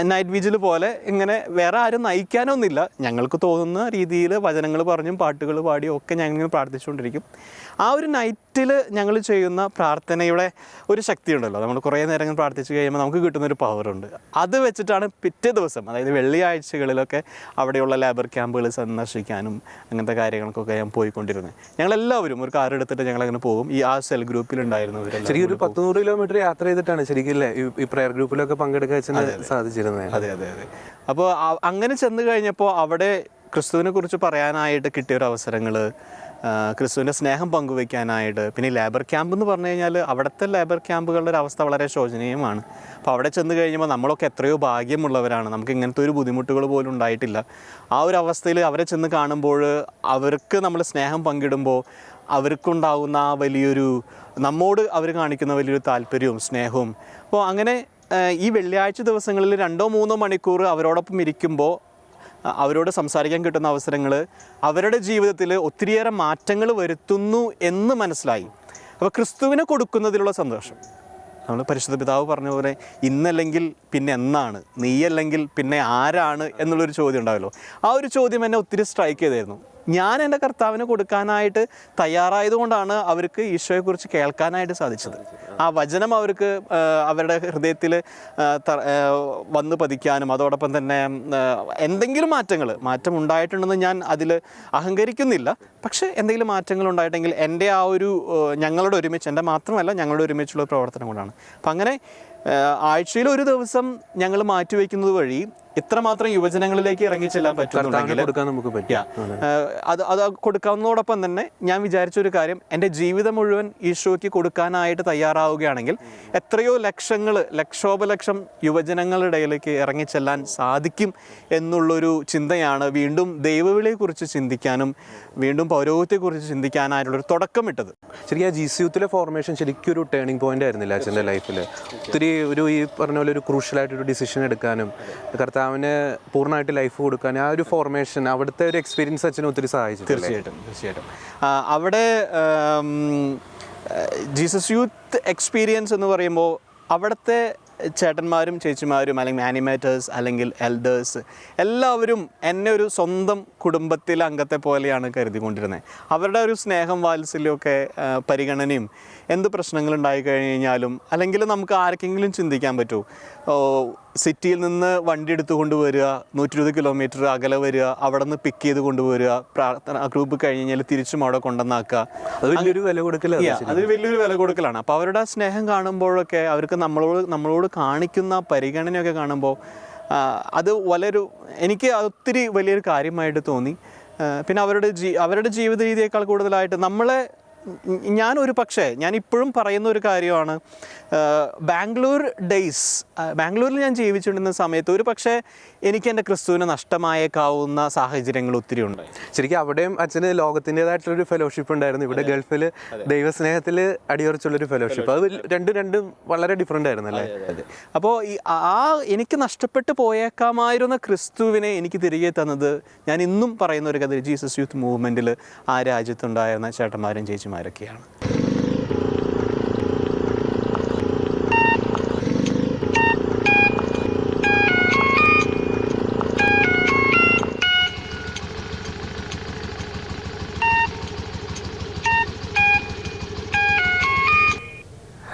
നൈറ്റ് വിജിൽ പോലെ ഇങ്ങനെ വേറെ ആരും നയിക്കാനൊന്നുമില്ല. ഞങ്ങൾക്ക് തോന്നുന്ന രീതിയിൽ വചനങ്ങൾ പറഞ്ഞും പാട്ടുകൾ പാടിയും ഒക്കെ ഞങ്ങൾ ഇങ്ങനെ പ്രാർത്ഥിച്ചുകൊണ്ടിരിക്കും. ആ ഒരു നൈറ്റിൽ ഞങ്ങൾ ചെയ്യുന്ന പ്രാർത്ഥനയുടെ ഒരു ശക്തി ഉണ്ടല്ലോ. നമ്മൾ കുറേ നേരം പ്രാർത്ഥിച്ച് കഴിയുമ്പോൾ നമുക്ക് കിട്ടുന്ന ഒരു പവറുണ്ട് അത് വെച്ചിട്ടാണ് പിറ്റേ ദിവസം അതായത് വെള്ളിയാഴ്ചകളിലൊക്കെ അവിടെയുള്ള ലേബർ ക്യാമ്പുകൾ സന്ദർശിക്കാനും അങ്ങനത്തെ കാര്യങ്ങൾക്കൊക്കെ ഞാൻ പോയിക്കൊണ്ടിരുന്നത്. ഞങ്ങളെല്ലാവരും ഒരു കാർ എടുത്തിട്ട് ഞങ്ങളങ്ങനെ പോകും. ഈ ആ സെൽ ഗ്രൂപ്പിൽ ശരിക്കും ഒരു പത്ത് നൂറ് കിലോമീറ്റർ യാത്ര ചെയ്തിട്ടാണ് ശരിക്കും അല്ലേ ഈ- പ്രയർ ഗ്രൂപ്പിലൊക്കെ പങ്കെടുക്കുക സാധിച്ചിരുന്നത് അതെ. അതെ അതെ അപ്പോൾ അങ്ങനെ ചെന്ന് കഴിഞ്ഞപ്പോൾ അവിടെ ക്രിസ്തുവിനെ കുറിച്ച് പറയാനായിട്ട് കിട്ടിയ ഒരു അവസരങ്ങൾ ക്രിസ്തുവിന്റെ സ്നേഹം പങ്കുവയ്ക്കാനായിട്ട് പിന്നെ ലേബർ ക്യാമ്പ് എന്ന് പറഞ്ഞു കഴിഞ്ഞാൽ അവിടുത്തെ ലേബർ ക്യാമ്പുകളുടെ ഒരു അവസ്ഥ വളരെ ശോചനീയമാണ്. അപ്പോൾ അവിടെ ചെന്ന് കഴിയുമ്പോൾ നമ്മളൊക്കെ എത്രയോ ഭാഗ്യമുള്ളവരാണ്. നമുക്ക് ഇങ്ങനത്തെ ഒരു ബുദ്ധിമുട്ടുകൾ പോലും ഉണ്ടായിട്ടില്ല. ആ ഒരു അവസ്ഥയിൽ അവരെ ചെന്ന് കാണുമ്പോൾ അവർക്ക് നമ്മൾ സ്നേഹം പങ്കിടുമ്പോൾ അവർക്കുണ്ടാകുന്ന ആ വലിയൊരു നമ്മോട് അവർ കാണിക്കുന്ന വലിയൊരു താല്പര്യവും സ്നേഹവും. അപ്പോൾ അങ്ങനെ ഈ വെള്ളിയാഴ്ച ദിവസങ്ങളിൽ രണ്ടോ മൂന്നോ മണിക്കൂർ അവരോടൊപ്പം ഇരിക്കുമ്പോൾ അവരോട് സംസാരിക്കാൻ കിട്ടുന്ന അവസരങ്ങൾ അവരുടെ ജീവിതത്തിൽ ഒത്തിരിയേറെ മാറ്റങ്ങൾ വരുത്തുന്നു എന്ന് മനസ്സിലായി. അപ്പോൾ ക്രിസ്തുവിനെ കൊടുക്കുന്നതിലുള്ള സന്തോഷം. നമ്മൾ പരിശുദ്ധ പിതാവ് പറഞ്ഞ പോലെ ഇന്നല്ലെങ്കിൽ പിന്നെ എന്നാണ് നീയല്ലെങ്കിൽ പിന്നെ ആരാണ് എന്നുള്ളൊരു ചോദ്യം ഉണ്ടാവല്ലോ. ആ ഒരു ചോദ്യം എന്നെ ഒത്തിരി സ്ട്രൈക്ക് ചെയ്തായിരുന്നു. ഞാൻ എന്റെ കർത്താവിന് കൊടുക്കാനായിട്ട് തയ്യാറായതുകൊണ്ടാണ് അവർക്ക് ഈശോയെക്കുറിച്ച് കേൾക്കാനായിട്ട് സാധിച്ചത്. ആ വചനം അവർക്ക് അവരുടെ ഹൃദയത്തിൽ വന്ന് പതിക്കാനും അതോടൊപ്പം തന്നെ എന്തെങ്കിലും മാറ്റങ്ങൾ മാറ്റം ഉണ്ടായിട്ടുണ്ടെന്ന് ഞാൻ അതിൽ അഹങ്കരിക്കുന്നില്ല. പക്ഷേ എന്തെങ്കിലും മാറ്റങ്ങൾ ഉണ്ടായിട്ടെങ്കിൽ എന്റെ ആ ഒരു ഞങ്ങളുടെ ഒരുമിച്ച് എന്റെ മാത്രമല്ല ഞങ്ങളുടെ ഒരുമിച്ചുള്ള പ്രവർത്തനം കൊണ്ടാണ്. അപ്പം അങ്ങനെ ആഴ്ചയിൽ ഒരു ദിവസം ഞങ്ങൾ മാറ്റിവെക്കുന്നത് വഴി ഇത്രമാത്രം യുവജനങ്ങളിലേക്ക് ഇറങ്ങി ചെല്ലാൻ കർത്താവിന് പറ്റുന്നുണ്ടെങ്കിൽ കൊടുക്കാൻ നമുക്ക് പറ്റും. അത്. അത് കൊടുക്കാവുന്നതോടൊപ്പം തന്നെ ഞാൻ വിചാരിച്ച ഒരു കാര്യം എന്റെ ജീവിതം മുഴുവൻ ഈശോയ്ക്ക് കൊടുക്കാനായിട്ട് തയ്യാറാവുകയാണെങ്കിൽ എത്രയോ ലക്ഷങ്ങൾ ലക്ഷോപലക്ഷം യുവജനങ്ങളുടെ ഇടയിലേക്ക് ഇറങ്ങിച്ചെല്ലാൻ സാധിക്കും എന്നുള്ളൊരു ചിന്തയാണ് വീണ്ടും ദൈവവിളിയെക്കുറിച്ച് ചിന്തിക്കാനും വീണ്ടും പൗരോഹിത്യത്തെക്കുറിച്ച് ചിന്തിക്കാനായിട്ടുള്ളൊരു തുടക്കമിട്ടത്. ശരിക്കും ആ ജി സി യൂത്തിലെ ഫോർമേഷൻ ശരിക്കും ഒരു ടേണിംഗ് പോയിന്റ് ആയിരുന്നില്ല അച്ഛന്റെ ലൈഫിൽ ഒത്തിരി ഒരു ഈ പറഞ്ഞ പോലെ ഒരു ക്രൂഷ്യലായിട്ടൊരു ഡിസിഷൻ എടുക്കാനും കർത്താവിന് പൂർണമായിട്ട് ലൈഫ് കൊടുക്കാൻ ആ ഒരു ഫോർമേഷൻ അവിടുത്തെ ഒരു എക്സ്പീരിയൻസ് അച്ഛനെ ഒത്തിരി സഹായിച്ചു തീർച്ചയായിട്ടും തീർച്ചയായിട്ടും. അവിടെ ജീസസ് യൂത്ത് എക്സ്പീരിയൻസ് എന്ന് പറയുമ്പോൾ അവിടുത്തെ ചേട്ടന്മാരും ചേച്ചിമാരും അല്ലെങ്കിൽ ആനിമേറ്റേഴ്സ് അല്ലെങ്കിൽ എൽഡേഴ്സ് എല്ലാവരും എന്നെ ഒരു സ്വന്തം കുടുംബത്തിലെ അംഗത്തെ പോലെയാണ് കരുതിക്കൊണ്ടിരുന്നത്. അവരുടെ ഒരു സ്നേഹം വാത്സല്യമൊക്കെ പരിഗണനയും എന്ത് പ്രശ്നങ്ങൾ ഉണ്ടായി കഴിഞ്ഞാലും അല്ലെങ്കിൽ നമുക്ക് ആർക്കെങ്കിലും ചിന്തിക്കാൻ പറ്റുമോ സിറ്റിയിൽ നിന്ന് വണ്ടി എടുത്തു കൊണ്ടുവരിക നൂറ്റി ഇരുപത് കിലോമീറ്റർ അകലെ വരിക അവിടെ നിന്ന് പിക്ക് ചെയ്ത് കൊണ്ടുവരിക പ്രാർത്ഥന ഗ്രൂപ്പ് കഴിഞ്ഞ് കഴിഞ്ഞാൽ തിരിച്ചും അവിടെ കൊണ്ടുവന്നാക്കുക. അത് വലിയൊരു വില അത് വലിയൊരു വില കൊടുക്കലാണ്. അപ്പോൾ അവരുടെ ആ സ്നേഹം കാണുമ്പോഴൊക്കെ അവർക്ക് നമ്മളോട് നമ്മളോട് കാണിക്കുന്ന പരിഗണനയൊക്കെ കാണുമ്പോൾ അത് വലിയൊരു എനിക്ക് ഒത്തിരി വലിയൊരു കാര്യമായിട്ട് തോന്നി. പിന്നെ അവരുടെ ജീ അവരുടെ ജീവിത രീതിയേക്കാൾ കൂടുതലായിട്ട് നമ്മളെ ഞ- ഞാൻ ഒരു പക്ഷേ ഞാൻ ഇപ്പോഴും പറയുന്ന ഒരു കാര്യമാണ് ബാംഗ്ലൂർ ഡേയ്സ് ബാംഗ്ലൂരിൽ ഞാൻ ജീവിച്ചിരുന്ന സമയത്ത് ഒരു പക്ഷേ എനിക്ക് എന്റെ ക്രിസ്തുവിനെ നഷ്ടമായേക്കാവുന്ന സാഹചര്യങ്ങൾ ഒത്തിരി ഉണ്ട്. ശരിക്കും അവിടെയും അച്ഛന് ലോകത്തിന്റെതായിട്ടുള്ളൊരു ഫെലോഷിപ്പ് ഉണ്ടായിരുന്നു. ഇവിടെ ഗൾഫിൽ ദൈവസ്നേഹത്തിൽ അടിയുറച്ചുള്ളൊരു ഫെലോഷിപ്പ് അത് രണ്ടും രണ്ടും വളരെ ഡിഫറെന്റ് ആയിരുന്നു അല്ലേ? അപ്പോൾ ഈ ആ എനിക്ക് നഷ്ടപ്പെട്ടു പോയേക്കാമായിരുന്ന ക്രിസ്തുവിനെ എനിക്ക് തിരികെ തന്നത് ഞാൻ ഇന്നും പറയുന്ന ഒരു കഥ ജീസസ് യൂത്ത് മൂവ്മെന്റിൽ ആ രാജ്യത്തുണ്ടായിരുന്ന ചേട്ടന്മാരും ചേച്ചിമാരൊക്കെയാണ്.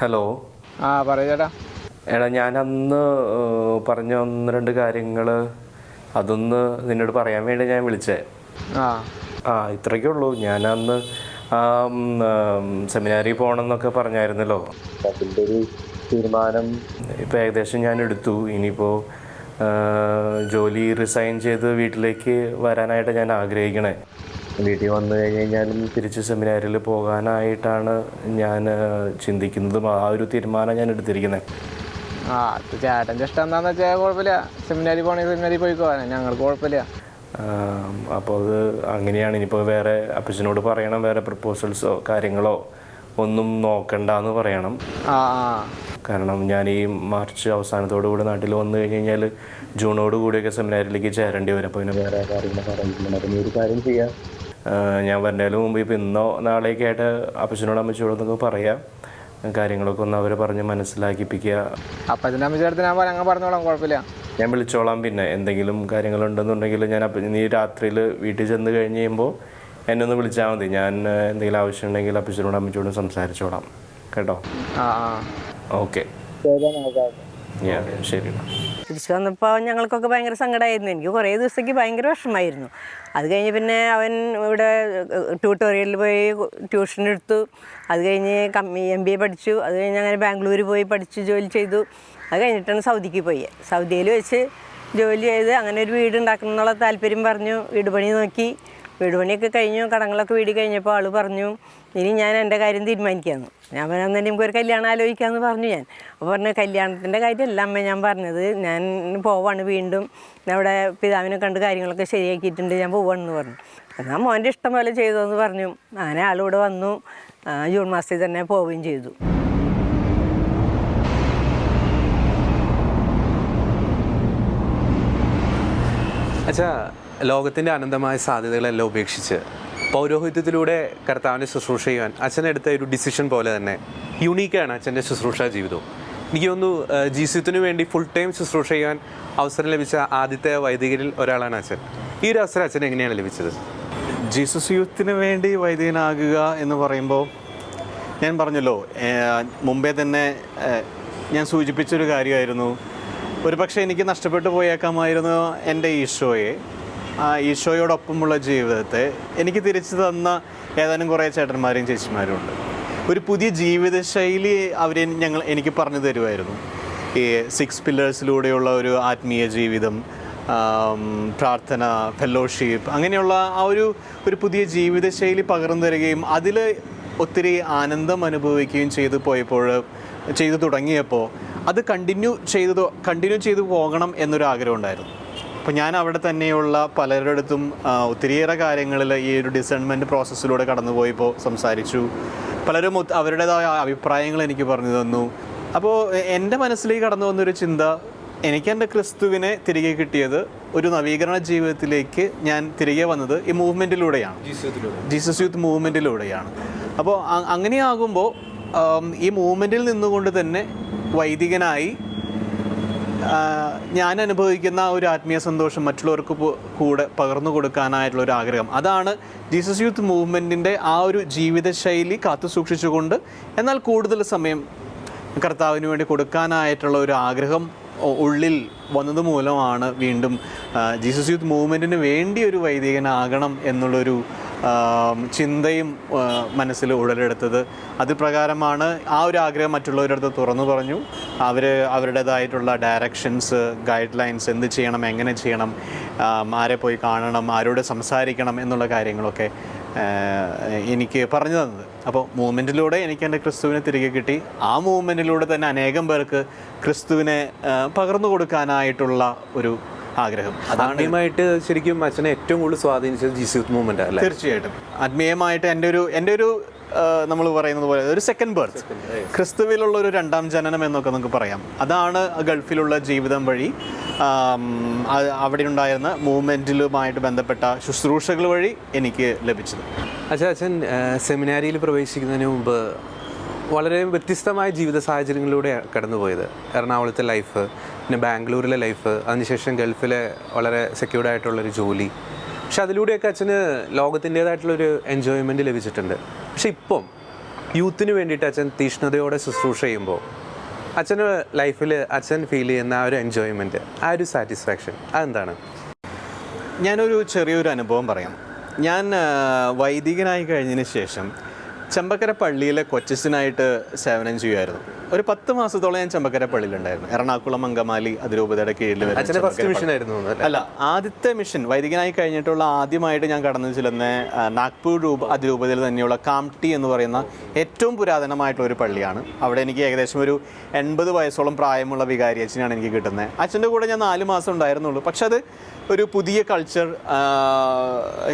ഹലോ. ആ പറയൂ ചേട്ടാ. എടാ ഞാൻ അന്ന് പറഞ്ഞ ഒന്ന് രണ്ട് കാര്യങ്ങൾ അതൊന്ന് നിന്നോട് പറയാൻ വേണ്ടി ഞാൻ വിളിച്ചേ. ആ. ആ ഇത്രയ്ക്കേ ഉള്ളൂ. ഞാൻ അന്ന് സെമിനാരി പോകണമെന്നൊക്കെ പറഞ്ഞായിരുന്നല്ലോ. അതിന്റെ ഒരു തീരുമാനം. ഇപ്പോൾ ഏകദേശം ഞാൻ എടുത്തു. ഇനിയിപ്പോൾ ജോലി റിസൈൻ ചെയ്ത് വീട്ടിലേക്ക് വരാനായിട്ട് ഞാൻ ആഗ്രഹിക്കണേ. വീട്ടിൽ വന്നു കഴിഞ്ഞ് കഴിഞ്ഞാലും തിരിച്ച് സെമിനാരിൽ പോകാനായിട്ടാണ് ഞാൻ ചിന്തിക്കുന്നതും ആ ഒരു തീരുമാനം ഞാൻ എടുത്തിരിക്കുന്നത് ആ അത് ചേട്ടന്റെ ഇഷ്ടം എന്താണെന്ന് വെച്ചാൽ കുഴപ്പമില്ല. സെമിനാരി പോകണമെങ്കിൽ സെമിനാരി പോയിക്കോ ഞങ്ങൾക്ക് കുഴപ്പമില്ല. അപ്പോൾ അത് അങ്ങനെയാണ്. ഇനിയിപ്പോൾ വേറെ അപ്പച്ചനോട് പറയണം വേറെ പ്രപ്പോസൽസോ കാര്യങ്ങളോ ഒന്നും നോക്കണ്ട എന്ന് പറയണം. ആ കാരണം ഞാൻ ഈ മാർച്ച് അവസാനത്തോടു കൂടി നാട്ടിൽ വന്നു കഴിഞ്ഞ് കഴിഞ്ഞാൽ ജൂണോട് കൂടിയൊക്കെ സെമിനാരിലേക്ക് ചേരേണ്ടി വരും. അപ്പോൾ പിന്നെ വേറെ കാര്യങ്ങളൊക്കെ പറയുന്നുണ്ട് അപ്പം ഈ ഒരു കാര്യം ചെയ്യാം. ഞാൻ വരുന്നതിന് മുമ്പ് ഇപ്പോൾ ഇന്നോ നാളെയൊക്കെ ആയിട്ട് അപ്പച്ചനോട് അമ്മച്ചോടൊന്നൊക്കെ പറയാം. കാര്യങ്ങളൊക്കെ ഒന്ന് അവരെ പറഞ്ഞ് മനസ്സിലാക്കിപ്പിക്കുക അപ്പച്ചന്റെ അമ്മച്ചടുത്ത് ഞാൻ അങ്ങനെ പറഞ്ഞോളാം കുഴപ്പമില്ല. ഞാൻ വിളിച്ചോളാം പിന്നെ. എന്തെങ്കിലും കാര്യങ്ങളുണ്ടെന്നുണ്ടെങ്കിൽ ഞാൻ അപ്പം നീ രാത്രിയിൽ വീട്ടിൽ ചെന്ന് കഴിഞ്ഞ് കഴിയുമ്പോൾ എന്നെ ഒന്ന് വിളിച്ചാൽ മതി. ഞാൻ എന്തെങ്കിലും ആവശ്യമുണ്ടെങ്കിൽ അപ്പച്ചനോടും അമ്മച്ചോടും സംസാരിച്ചോളാം. കേട്ടോ? ആ ആ. ഓക്കെ. ശരി. തിരിച്ചു ഞങ്ങൾക്കൊക്കെ ഭയങ്കര സങ്കടമായിരുന്നു എനിക്ക് കുറേ ദിവസത്തേക്ക് ഭയങ്കര വിഷമമായിരുന്നു. അത് കഴിഞ്ഞ് പിന്നെ അവൻ ഇവിടെ ട്യൂട്ടോറിയലിൽ പോയി ട്യൂഷൻ എടുത്തു. അത് കഴിഞ്ഞ് കമ്മി എം ബി എ പഠിച്ചു. അത് കഴിഞ്ഞ് അങ്ങനെ ബാംഗ്ലൂർ പോയി പഠിച്ചു ജോലി ചെയ്തു. അത് കഴിഞ്ഞിട്ടാണ് സൗദിക്ക് പോയി. സൗദിയിൽ വെച്ച് ജോലി ചെയ്ത് അങ്ങനെ ഒരു വീട് ഉണ്ടാക്കണം എന്നുള്ള താല്പര്യം പറഞ്ഞു. വീട് പണി നോക്കി. വീട് പണിയൊക്കെ കഴിഞ്ഞു കടങ്ങളൊക്കെ വീടി കഴിഞ്ഞപ്പോൾ ആൾ പറഞ്ഞു ഇനി ഞാൻ എന്റെ കാര്യം തീരുമാനിക്കാമെന്ന് ഞാൻ പറഞ്ഞു "എന്നാ നമുക്ക് ഒരു കല്യാണം ആലോചിക്കാമെന്ന് പറഞ്ഞു ഞാൻ. അപ്പോൾ പറഞ്ഞു കല്യാണത്തിന്റെ കാര്യമല്ല അമ്മ ഞാൻ പറഞ്ഞത്. ഞാൻ പോവാണ് വീണ്ടും. അവിടെ പിതാവിനെ കണ്ട് കാര്യങ്ങളൊക്കെ ശരിയാക്കിയിട്ടുണ്ട് ഞാൻ പോവാണെന്ന് പറഞ്ഞു. എന്നാൽ മോന്റെ ഇഷ്ടം പോലെ ചെയ്തു എന്ന് പറഞ്ഞു. അങ്ങനെ ആളിവിടെ വന്നു. ജൂൺ മാസത്തിൽ തന്നെ പോവുകയും ചെയ്തു. അച്ഛാ ലോകത്തിന്റെ അനന്തമായ സാധ്യതകളെല്ലാം ഉപേക്ഷിച്ച് പൗരോഹിത്യത്തിലൂടെ കർത്താവിനെ ശുശ്രൂഷ ചെയ്യാൻ അച്ഛനെടുത്ത ഒരു ഡിസിഷൻ പോലെ തന്നെ യുണീക്കാണ് അച്ഛന്റെ ശുശ്രൂഷാ ജീവിതവും. എനിക്ക് തോന്നുന്നു ജീസുത്തിന് വേണ്ടി ഫുൾ ടൈം ശുശ്രൂഷ ചെയ്യാൻ അവസരം ലഭിച്ച ആദ്യത്തെ വൈദികരിൽ ഒരാളാണ് അച്ഛൻ. ഈ ഒരു അവസരം അച്ഛൻ എങ്ങനെയാണ് ലഭിച്ചത്? ജീസസ് യൂത്തിന് വേണ്ടി വൈദികനാകുക എന്ന് പറയുമ്പോൾ ഞാൻ പറഞ്ഞല്ലോ മുമ്പേ തന്നെ ഞാൻ സൂചിപ്പിച്ചൊരു കാര്യമായിരുന്നു. ഒരു പക്ഷേ എനിക്ക് നഷ്ടപ്പെട്ടു പോയേക്കാമായിരുന്നു എന്റെ ഈശോയെ. ഈശോയോടൊപ്പമുള്ള ജീവിതത്തെ എനിക്ക് തിരിച്ചു തന്ന ഏതാനും കുറേ ചേട്ടന്മാരെയും ചേച്ചിമാരും ഉണ്ട് ഒരു പുതിയ ജീവിതശൈലി അവർ ഞങ്ങൾ എനിക്ക് പറഞ്ഞു തരുമായിരുന്നു. ഈ സിക്സ് പില്ലേഴ്സിലൂടെയുള്ള ഒരു ആത്മീയ ജീവിതം പ്രാർത്ഥന ഫെല്ലോഷിപ്പ് അങ്ങനെയുള്ള ആ ഒരു ഒരു പുതിയ ജീവിതശൈലി പകർന്നു തരികയും അതിൽ ഒത്തിരി ആനന്ദം അനുഭവിക്കുകയും ചെയ്തു പോയപ്പോൾ ചെയ്തു തുടങ്ങിയപ്പോൾ അത് കണ്ടിന്യൂ ചെയ്തു കണ്ടിന്യൂ ചെയ്തു പോകണം എന്നൊരു ആഗ്രഹം ഉണ്ടായിരുന്നു. അപ്പോൾ ഞാൻ അവിടെ തന്നെയുള്ള പലരുടെ അടുത്തും ഒത്തിരിയേറെ കാര്യങ്ങളിൽ ഈ ഒരു ഡിസൈൻമെന്റ് പ്രോസസ്സിലൂടെ കടന്നുപോയപ്പോൾ സംസാരിച്ചു. പലരും അവരുടേതായ അഭിപ്രായങ്ങൾ എനിക്ക് പറഞ്ഞു തന്നു. അപ്പോൾ എന്റെ മനസ്സിലേക്ക് കടന്നു വന്നൊരു ചിന്ത എനിക്ക് എന്റെ ക്രിസ്തുവിനെ തിരികെ കിട്ടിയത് ഒരു നവീകരണ ജീവിതത്തിലേക്ക് ഞാൻ തിരികെ വന്നത് ഈ മൂവ്മെന്റിലൂടെയാണ് ജീസസ് യൂത്ത് മൂവ്മെന്റിലൂടെയാണ് അപ്പോൾ അങ്ങനെയാകുമ്പോൾ ഈ മൂവ്മെന്റിൽ നിന്നുകൊണ്ട് തന്നെ വൈദികനായി ഞാൻ അനുഭവിക്കുന്ന ഒരു ആത്മീയ സന്തോഷം മറ്റുള്ളവർക്ക് കൂടെ പകർന്നു കൊടുക്കാനായിട്ടുള്ള ഒരു ആഗ്രഹം. അതാണ് ജീസസ് യൂത്ത് മൂവ്മെന്റിന്റെ ആ ഒരു ജീവിതശൈലി കാത്തു സൂക്ഷിച്ചുകൊണ്ട് എന്നാൽ കൂടുതൽ സമയം കർത്താവിന് വേണ്ടി കൊടുക്കാനായിട്ടുള്ള ഒരു ആഗ്രഹം ഉള്ളിൽ വന്നത് മൂലമാണ് വീണ്ടും ജീസസ് യൂത്ത് മൂവ്മെന്റിന് വേണ്ടി ഒരു വൈദികനാകണം എന്നുള്ളൊരു ചിന്തയും മനസ്സിൽ ഉടലെടുത്തത്. അതിപ്രകാരമാണ് ആ ഒരു ആഗ്രഹം മറ്റുള്ളവരുടെ അടുത്ത് തുറന്നു പറഞ്ഞു. അവർ അവരുടേതായിട്ടുള്ള ഡയറക്ഷൻസ് ഗൈഡ് ലൈൻസ് എന്ത് ചെയ്യണം എങ്ങനെ ചെയ്യണം ആരെ പോയി കാണണം ആരോട് സംസാരിക്കണം എന്നുള്ള കാര്യങ്ങളൊക്കെ എനിക്ക് പറഞ്ഞു തന്നത്. അപ്പോൾ മൂവ്മെന്റിലൂടെ എനിക്ക് എന്റെ ക്രിസ്തുവിനെ തിരികെ കിട്ടി. ആ മൂവ്മെന്റിലൂടെ തന്നെ അനേകം പേർക്ക് ക്രിസ്തുവിനെ പകർന്നു കൊടുക്കാനായിട്ടുള്ള ഒരു ആഗ്രഹം. അതാണ് ആത്മീയമായിട്ട് ശരിക്കും അച്ഛനെ ഏറ്റവും കൂടുതൽ സ്വാധീനിച്ചത് ജീസ് യൂത്ത് മൂവ്മെന്റ് അല്ലേ? തീർച്ചയായിട്ടും. ആത്മീയമായിട്ട് എന്റെ ഒരു എന്റെ ഒരു നമ്മൾ പറയുന്നത് പോലെ ഒരു സെക്കൻഡ് ബർത്ത് ക്രിസ്തുവിലുള്ള ഒരു രണ്ടാം ജനനം എന്നൊക്കെ നമുക്ക് പറയാം. അതാണ് ഗൾഫിലുള്ള ജീവിതം വഴി അവിടെ ഉണ്ടായിരുന്ന മൂവ്മെന്റിലുമായിട്ട് ബന്ധപ്പെട്ട ശുശ്രൂഷകൾ വഴി എനിക്ക് ലഭിച്ചത്. അച്ഛൻ അച്ഛൻ സെമിനാരിയിൽ പ്രവേശിക്കുന്നതിന് മുമ്പ് വളരെ വ്യത്യസ്തമായ ജീവിത സാഹചര്യങ്ങളിലൂടെ കടന്നുപോയത്. എറണാകുളത്തെ ലൈഫ് പിന്നെ ബാംഗ്ലൂരിലെ ലൈഫ് അതിനുശേഷം ഗൾഫിലെ വളരെ സെക്യൂർഡ് ആയിട്ടുള്ളൊരു ജോലി. പക്ഷെ അതിലൂടെയൊക്കെ അച്ഛന് ലോകത്തിന്റേതായിട്ടുള്ളൊരു എൻജോയ്മെന്റ് ലഭിച്ചിട്ടുണ്ട്. പക്ഷെ ഇപ്പം യൂത്തിന് വേണ്ടിയിട്ട് അച്ഛൻ തീഷ്ണതയോടെ ശുശ്രൂഷ ചെയ്യുമ്പോൾ അച്ഛന്റെ ലൈഫിൽ അച്ഛൻ ഫീൽ ചെയ്യുന്ന ആ ഒരു എൻജോയ്മെന്റ് ആ ഒരു സാറ്റിസ്ഫാക്ഷൻ അതെന്താണ്? ഞാനൊരു ചെറിയൊരു അനുഭവം പറയാം. ഞാൻ വൈദികനായി കഴിഞ്ഞതിന് ശേഷം ചെമ്പക്കര പള്ളിയിലെ കൊച്ചസിനായിട്ട് സേവനം ചെയ്യുമായിരുന്നു ഒരു പത്ത് മാസത്തോളം ഞാൻ ചെമ്പക്കര പള്ളിയിലുണ്ടായിരുന്നു. എറണാകുളം അങ്കമാലി അതിരൂപതയുടെ കീഴിൽ അല്ല? ആദ്യത്തെ മിഷൻ വൈദികനായി കഴിഞ്ഞിട്ടുള്ള ആദ്യമായിട്ട് ഞാൻ കടന്നു ചെല്ലുന്ന നാഗ്പൂർ രൂപ അതിരൂപതയിൽ തന്നെയുള്ള കാംടി എന്ന് പറയുന്ന ഏറ്റവും പുരാതനമായിട്ടുള്ള ഒരു പള്ളിയാണ്. അവിടെ എനിക്ക് ഏകദേശം ഒരു എൺപത് വയസ്സോളം പ്രായമുള്ള വികാരി അച്ഛനാണ് എനിക്ക് കിട്ടുന്നത്. അച്ഛന്റെ കൂടെ ഞാൻ നാല് മാസം ഉണ്ടായിരുന്നുള്ളൂ. പക്ഷെ അത് ഒരു പുതിയ കൾച്ചർ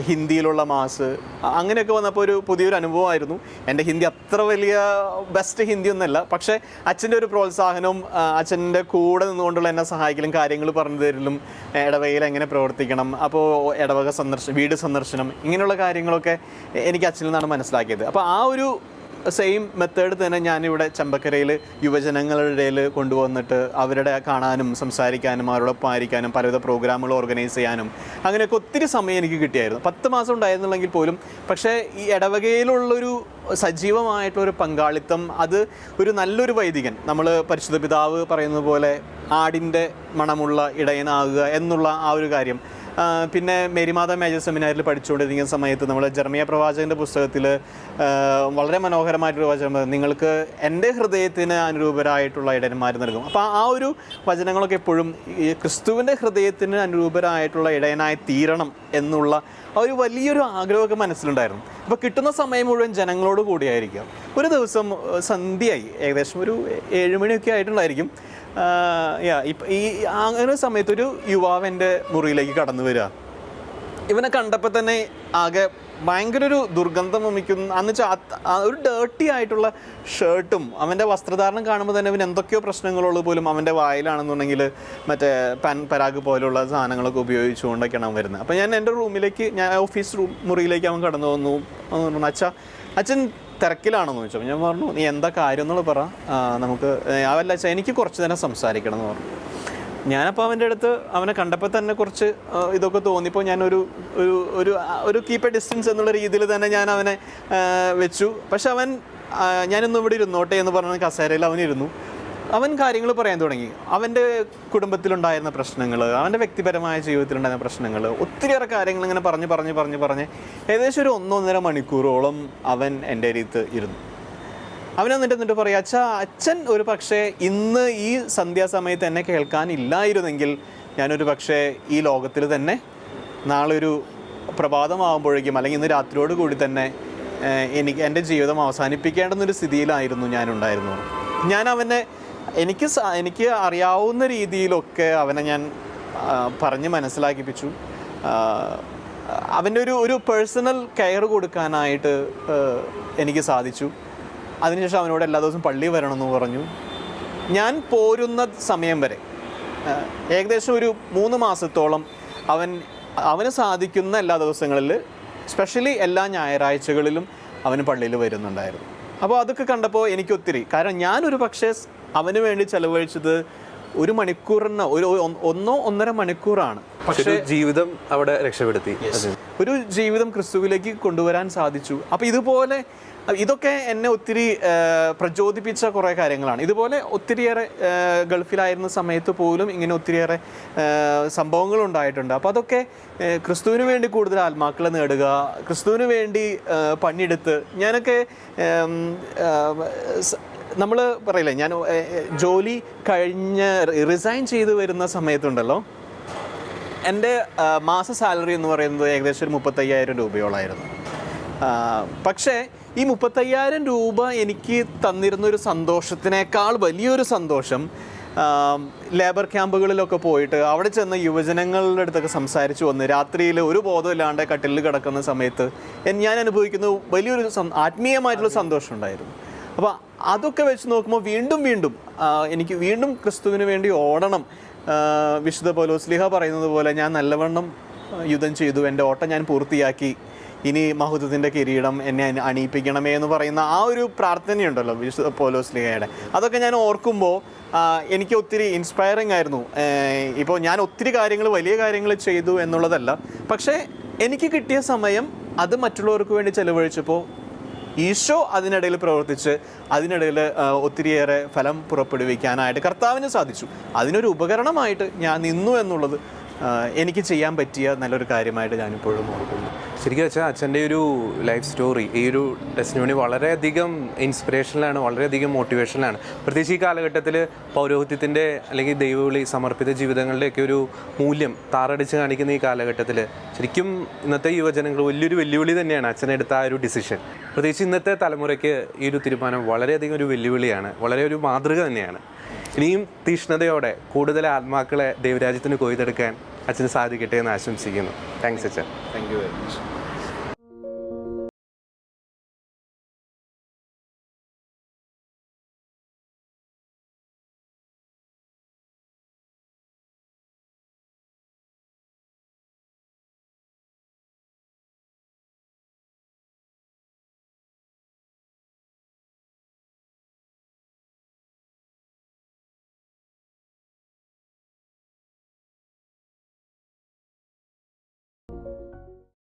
ഹിന്ദിയിലുള്ള മാസ് അങ്ങനെയൊക്കെ വന്നപ്പോൾ ഒരു പുതിയൊരു അനുഭവമായിരുന്നു. എന്റെ ഹിന്ദി അത്ര വലിയ ബെസ്റ്റ് ഹിന്ദി ഒന്നല്ല. പക്ഷേ അച്ഛന്റെ ഒരു പ്രോത്സാഹനവും അച്ഛന്റെ കൂടെ നിന്നുകൊണ്ടുള്ള എന്നെ സഹായിക്കലും കാര്യങ്ങൾ പറഞ്ഞു തരലും ഇടവകയിൽ എങ്ങനെ പ്രവർത്തിക്കണം അപ്പോൾ ഇടവക സന്ദർശനം വീട് സന്ദർശനം ഇങ്ങനെയുള്ള കാര്യങ്ങളൊക്കെ എനിക്ക് അച്ഛനിൽ നിന്നാണ് മനസ്സിലാക്കിയത്. അപ്പോൾ ആ ഒരു സെയിം മെത്തേഡ് തന്നെ ഞാനിവിടെ ചമ്പക്കരയിൽ യുവജനങ്ങളുടെ ഇടയിൽ കൊണ്ടുവന്നിട്ട് അവരുടെ കാണാനും സംസാരിക്കാനും അവരോടൊപ്പം ആയിരിക്കാനും പലവിധ പ്രോഗ്രാമുകൾ ഓർഗനൈസ് ചെയ്യാനും അങ്ങനെയൊക്കെ ഒത്തിരി സമയം എനിക്ക് കിട്ടിയായിരുന്നു. പത്ത് മാസം ഉണ്ടായിരുന്നില്ലെങ്കിൽ പോലും പക്ഷേ ഈ ഇടവകയിലുള്ളൊരു സജീവമായിട്ടുള്ളൊരു പങ്കാളിത്തം അത് ഒരു നല്ലൊരു വൈദികൻ. നമ്മൾ പരിശുദ്ധ പിതാവ് പറയുന്നത് പോലെ ആടിന്റെ മണമുള്ള ഇടയനാകുക എന്നുള്ള ആ ഒരു കാര്യം പിന്നെ മേരിമാത മേജർ സെമിനാറിൽ പഠിച്ചുകൊണ്ടിരിക്കുന്ന സമയത്ത് നമ്മൾ ജർമിയ പ്രവാചകന്റെ പുസ്തകത്തിൽ വളരെ മനോഹരമായിട്ടൊരു വചനം നിങ്ങൾക്ക് എന്റെ ഹൃദയത്തിന് അനുരൂപരായിട്ടുള്ള ഇടയന്മാർ നൽകും. അപ്പോൾ ആ ഒരു വചനങ്ങളൊക്കെ എപ്പോഴും ഈ ക്രിസ്തുവിന്റെ ഹൃദയത്തിന് അനുരൂപരായിട്ടുള്ള ഇടയനായി തീരണം എന്നുള്ള ഒരു വലിയൊരു ആഗ്രഹമൊക്കെ മനസ്സിലുണ്ടായിരുന്നു. അപ്പോൾ കിട്ടുന്ന സമയം മുഴുവൻ ജനങ്ങളോട് കൂടിയായിരിക്കാം. ഒരു ദിവസം സന്ധ്യയായി. ഏകദേശം ഒരു ഏഴുമണിയൊക്കെ ആയിട്ടുണ്ടായിരിക്കും. യാ അങ്ങനെ സമയത്ത് ഒരു യുവാവ് മുറിയിലേക്ക് കടന്നു വരിക. ഇവനെ കണ്ടപ്പോൾ തന്നെ ആകെ ഭയങ്കര ഒരു ദുർഗന്ധം വമിക്കുന്നു. അന്ന് വെച്ചാൽ ഒരു ഡേർട്ടി ആയിട്ടുള്ള ഷർട്ടും അവന്റെ വസ്ത്രധാരണം കാണുമ്പോൾ തന്നെ അവൻ എന്തൊക്കെയോ പ്രശ്നങ്ങളുള്ളത് പോലും അവന്റെ വായിലാണെന്നുണ്ടെങ്കിൽ മറ്റേ പാൻ പരാഗ് പോലുള്ള സാധനങ്ങളൊക്കെ ഉപയോഗിച്ചുകൊണ്ടൊക്കെയാണ് അവൻ വരുന്നത്. അപ്പോൾ ഞാൻ എന്റെ റൂമിലേക്ക് ഞാൻ ഓഫീസ് റൂം മുറിയിലേക്ക് അവൻ കടന്നു വന്നു. പറഞ്ഞു അച്ഛൻ തിരക്കിലാണെന്ന് ചോദിച്ചു. അപ്പോൾ ഞാൻ പറഞ്ഞു നീ എന്താ കാര്യം എന്നുള്ളത് പറ. നമുക്ക് അതല്ല എനിക്ക് കുറച്ച് നേരം സംസാരിക്കണം എന്ന് പറഞ്ഞു. ഞാനപ്പോൾ അവന്റെ അടുത്ത് അവനെ കണ്ടപ്പോൾ തന്നെ കുറച്ച് ഇതൊക്കെ തോന്നിപ്പോൾ ഞാനൊരു ഒരു ഒരു ഒരു കീപ്പ് എ ഡിസ്റ്റൻസ് എന്നുള്ള രീതിയിൽ തന്നെ ഞാൻ അവനെ വെച്ചു. പക്ഷെ അവൻ ഞാനൊന്നും ഇവിടെ ഇരുന്നോട്ടെ എന്ന് പറഞ്ഞ കസേരയിൽ അവനിരുന്നു അവൻ കാര്യങ്ങൾ പറയാൻ തുടങ്ങി. അവന്റെ കുടുംബത്തിലുണ്ടായിരുന്ന പ്രശ്നങ്ങൾ അവന്റെ വ്യക്തിപരമായ ജീവിതത്തിലുണ്ടായിരുന്ന പ്രശ്നങ്ങൾ ഒത്തിരിയേറെ കാര്യങ്ങൾ ഇങ്ങനെ പറഞ്ഞ് പറഞ്ഞ് പറഞ്ഞ് പറഞ്ഞ് ഏകദേശം ഒരു ഒന്നൊന്നര മണിക്കൂറോളം അവൻ എന്റെ അരിത്ത് ഇരുന്നു. അവൻ എന്നിട്ട് എന്നിട്ട് പറയാം അച്ഛാ അച്ഛൻ ഒരു പക്ഷേ ഇന്ന് ഈ സന്ധ്യാസമയത്ത് എന്നെ കേൾക്കാനില്ലായിരുന്നെങ്കിൽ ഞാനൊരു പക്ഷേ ഈ ലോകത്തിൽ തന്നെ നാളെ ഒരു പ്രഭാതമാകുമ്പോഴേക്കും അല്ലെങ്കിൽ ഇന്ന് രാത്രിയോട് കൂടി തന്നെ എനിക്ക് എന്റെ ജീവിതം അവസാനിപ്പിക്കേണ്ടുന്നൊരു സ്ഥിതിയിലായിരുന്നു ഞാനുണ്ടായിരുന്നു ഞാൻ അവനെ എനിക്ക് എനിക്ക് അറിയാവുന്ന രീതിയിലൊക്കെ അവനെ ഞാൻ പറഞ്ഞ് മനസ്സിലാക്കിപ്പിച്ചു. അവന്റെ ഒരു ഒരു പേഴ്സണൽ കെയർ കൊടുക്കാനായിട്ട് എനിക്ക് സാധിച്ചു. അതിനുശേഷം അവനോട് എല്ലാ ദിവസവും പള്ളി വരണമെന്ന് പറഞ്ഞു. ഞാൻ പോരുന്ന സമയം വരെ ഏകദേശം ഒരു മൂന്ന് മാസത്തോളം അവൻ അവന് സാധിക്കുന്ന എല്ലാ ദിവസങ്ങളിൽ സ്പെഷ്യലി എല്ലാ ഞായറാഴ്ചകളിലും അവന് പള്ളിയിൽ വരുന്നുണ്ടായിരുന്നു. അപ്പോൾ അതൊക്കെ കണ്ടപ്പോൾ എനിക്ക് ഒത്തിരി. കാരണം ഞാനൊരു പക്ഷേ അവന് വേണ്ടി ചെലവഴിച്ചത് ഒരു മണിക്കൂറിന് ഒരു ഒന്നോ ഒന്നര മണിക്കൂറാണ്. പക്ഷേ ജീവിതം അവിടെ രക്ഷപ്പെടുത്തി. ഒരു ജീവിതം ക്രിസ്തുവിലേക്ക് കൊണ്ടുവരാൻ സാധിച്ചു. അപ്പോൾ ഇതുപോലെ ഇതൊക്കെ എന്നെ ഒത്തിരി പ്രചോദിപ്പിച്ച കുറേ കാര്യങ്ങളാണ്. ഇതുപോലെ ഒത്തിരിയേറെ ഗൾഫിലായിരുന്ന സമയത്ത് പോലും ഇങ്ങനെ ഒത്തിരിയേറെ സംഭവങ്ങൾ ഉണ്ടായിട്ടുണ്ട് അപ്പോൾ അതൊക്കെ ക്രിസ്തുവിന് വേണ്ടി കൂടുതൽ ആത്മാക്കളെ നേടുക ക്രിസ്തുവിന് വേണ്ടി പണിയെടുത്ത് ഞാനൊക്കെ നമ്മൾ പറയില്ലേ ഞാൻ ജോലി കഴിഞ്ഞ് റിസൈൻ ചെയ്ത് വരുന്ന സമയത്തുണ്ടല്ലോ എന്റെ മാസ സാലറി എന്ന് പറയുന്നത് ഏകദേശം ഒരു മുപ്പത്തയ്യായിരം രൂപയോളായിരുന്നു. പക്ഷേ ഈ മുപ്പത്തയ്യായിരം രൂപ എനിക്ക് തന്നിരുന്നൊരു സന്തോഷത്തിനേക്കാൾ വലിയൊരു സന്തോഷം ലേബർ ക്യാമ്പുകളിലൊക്കെ പോയിട്ട് അവിടെ ചെന്ന യുവജനങ്ങളുടെ അടുത്തൊക്കെ സംസാരിച്ചു വന്ന് രാത്രിയിൽ ഒരു ബോധമില്ലാണ്ട് കട്ടിലിൽ കിടക്കുന്ന സമയത്ത് ഞാൻ അനുഭവിക്കുന്ന വലിയൊരു ആത്മീയമായിട്ടുള്ള സന്തോഷം ഉണ്ടായിരുന്നു. അപ്പോൾ അതൊക്കെ വെച്ച് നോക്കുമ്പോൾ വീണ്ടും വീണ്ടും എനിക്ക് വീണ്ടും ക്രിസ്തുവിന് വേണ്ടി ഓടണം വിശുദ്ധ വിശുദ്ധ പൗലോസ്ലിഹ പറയുന്നത് പോലെ ഞാൻ നല്ലവണ്ണം യുദ്ധം ചെയ്തു എന്റെ ഓട്ടം ഞാൻ പൂർത്തിയാക്കി ഇനി മഹുദത്തിന്റെ കിരീടം എന്നെ അണി- അണിയിപ്പിക്കണമേ എന്ന് പറയുന്ന ആ ഒരു പ്രാർത്ഥനയുണ്ടല്ലോ വിശുദ്ധ പോലോസ്ലിഹയുടെ അതൊക്കെ ഞാൻ ഓർക്കുമ്പോൾ എനിക്ക് ഒത്തിരി ഇൻസ്പയറിംഗ് ആയിരുന്നു. ഇപ്പോൾ ഞാൻ ഒത്തിരി കാര്യങ്ങൾ വലിയ കാര്യങ്ങൾ ചെയ്തു എന്നുള്ളതല്ല. പക്ഷേ എനിക്ക് കിട്ടിയ സമയം അത് മറ്റുള്ളവർക്ക് വേണ്ടി ചെലവഴിച്ചപ്പോൾ ഈശോ അതിനിടയിൽ പ്രവർത്തിച്ച് അതിനിടയിൽ ഒത്തിരിയേറെ ഫലം പുറപ്പെടുവിക്കാനായിട്ട് കർത്താവിന് സാധിച്ചു. അതിനൊരു ഉപകരണമായിട്ട് ഞാൻ നിന്നു എന്നുള്ളത് എനിക്ക് ചെയ്യാൻ പറ്റിയ നല്ലൊരു കാര്യമായിട്ട് ഞാനിപ്പോഴും ഓർക്കുന്നു. ശരിക്കും വെച്ചാൽ അച്ഛന്റെ ഒരു ലൈഫ് സ്റ്റോറി ഈ ഒരു ടെസ്റ്റിനോണി വളരെയധികം ഇൻസ്പിറേഷനിലാണ് വളരെയധികം മോട്ടിവേഷനിലാണ് പ്രത്യേകിച്ച് ഈ കാലഘട്ടത്തിൽ പൗരോഹിത്യത്തിന്റെ അല്ലെങ്കിൽ ദൈവവിളി സമർപ്പിത ജീവിതങ്ങളുടെയൊക്കെ ഒരു മൂല്യം താറടിച്ച് കാണിക്കുന്ന ഈ കാലഘട്ടത്തിൽ ശരിക്കും ഇന്നത്തെ യുവജനങ്ങൾ വലിയൊരു വെല്ലുവിളി തന്നെയാണ് അച്ഛനെടുത്ത ആ ഒരു ഡിസിഷൻ പ്രത്യേകിച്ച് ഇന്നത്തെ തലമുറയ്ക്ക് ഈ ഒരു തീരുമാനം വളരെയധികം ഒരു വെല്ലുവിളിയാണ് വളരെ ഒരു മാതൃക തന്നെയാണ്. ഇനിയും തീഷ്ണതയോടെ കൂടുതൽ ആത്മാക്കളെ ദൈവരാജ്യത്തിന് കൊയ്തെടുക്കാൻ അച്ഛന് സാധിക്കട്ടെ എന്ന് ആശംസിക്കുന്നു. താങ്ക്സ് അച്ഛൻ. Thank you very much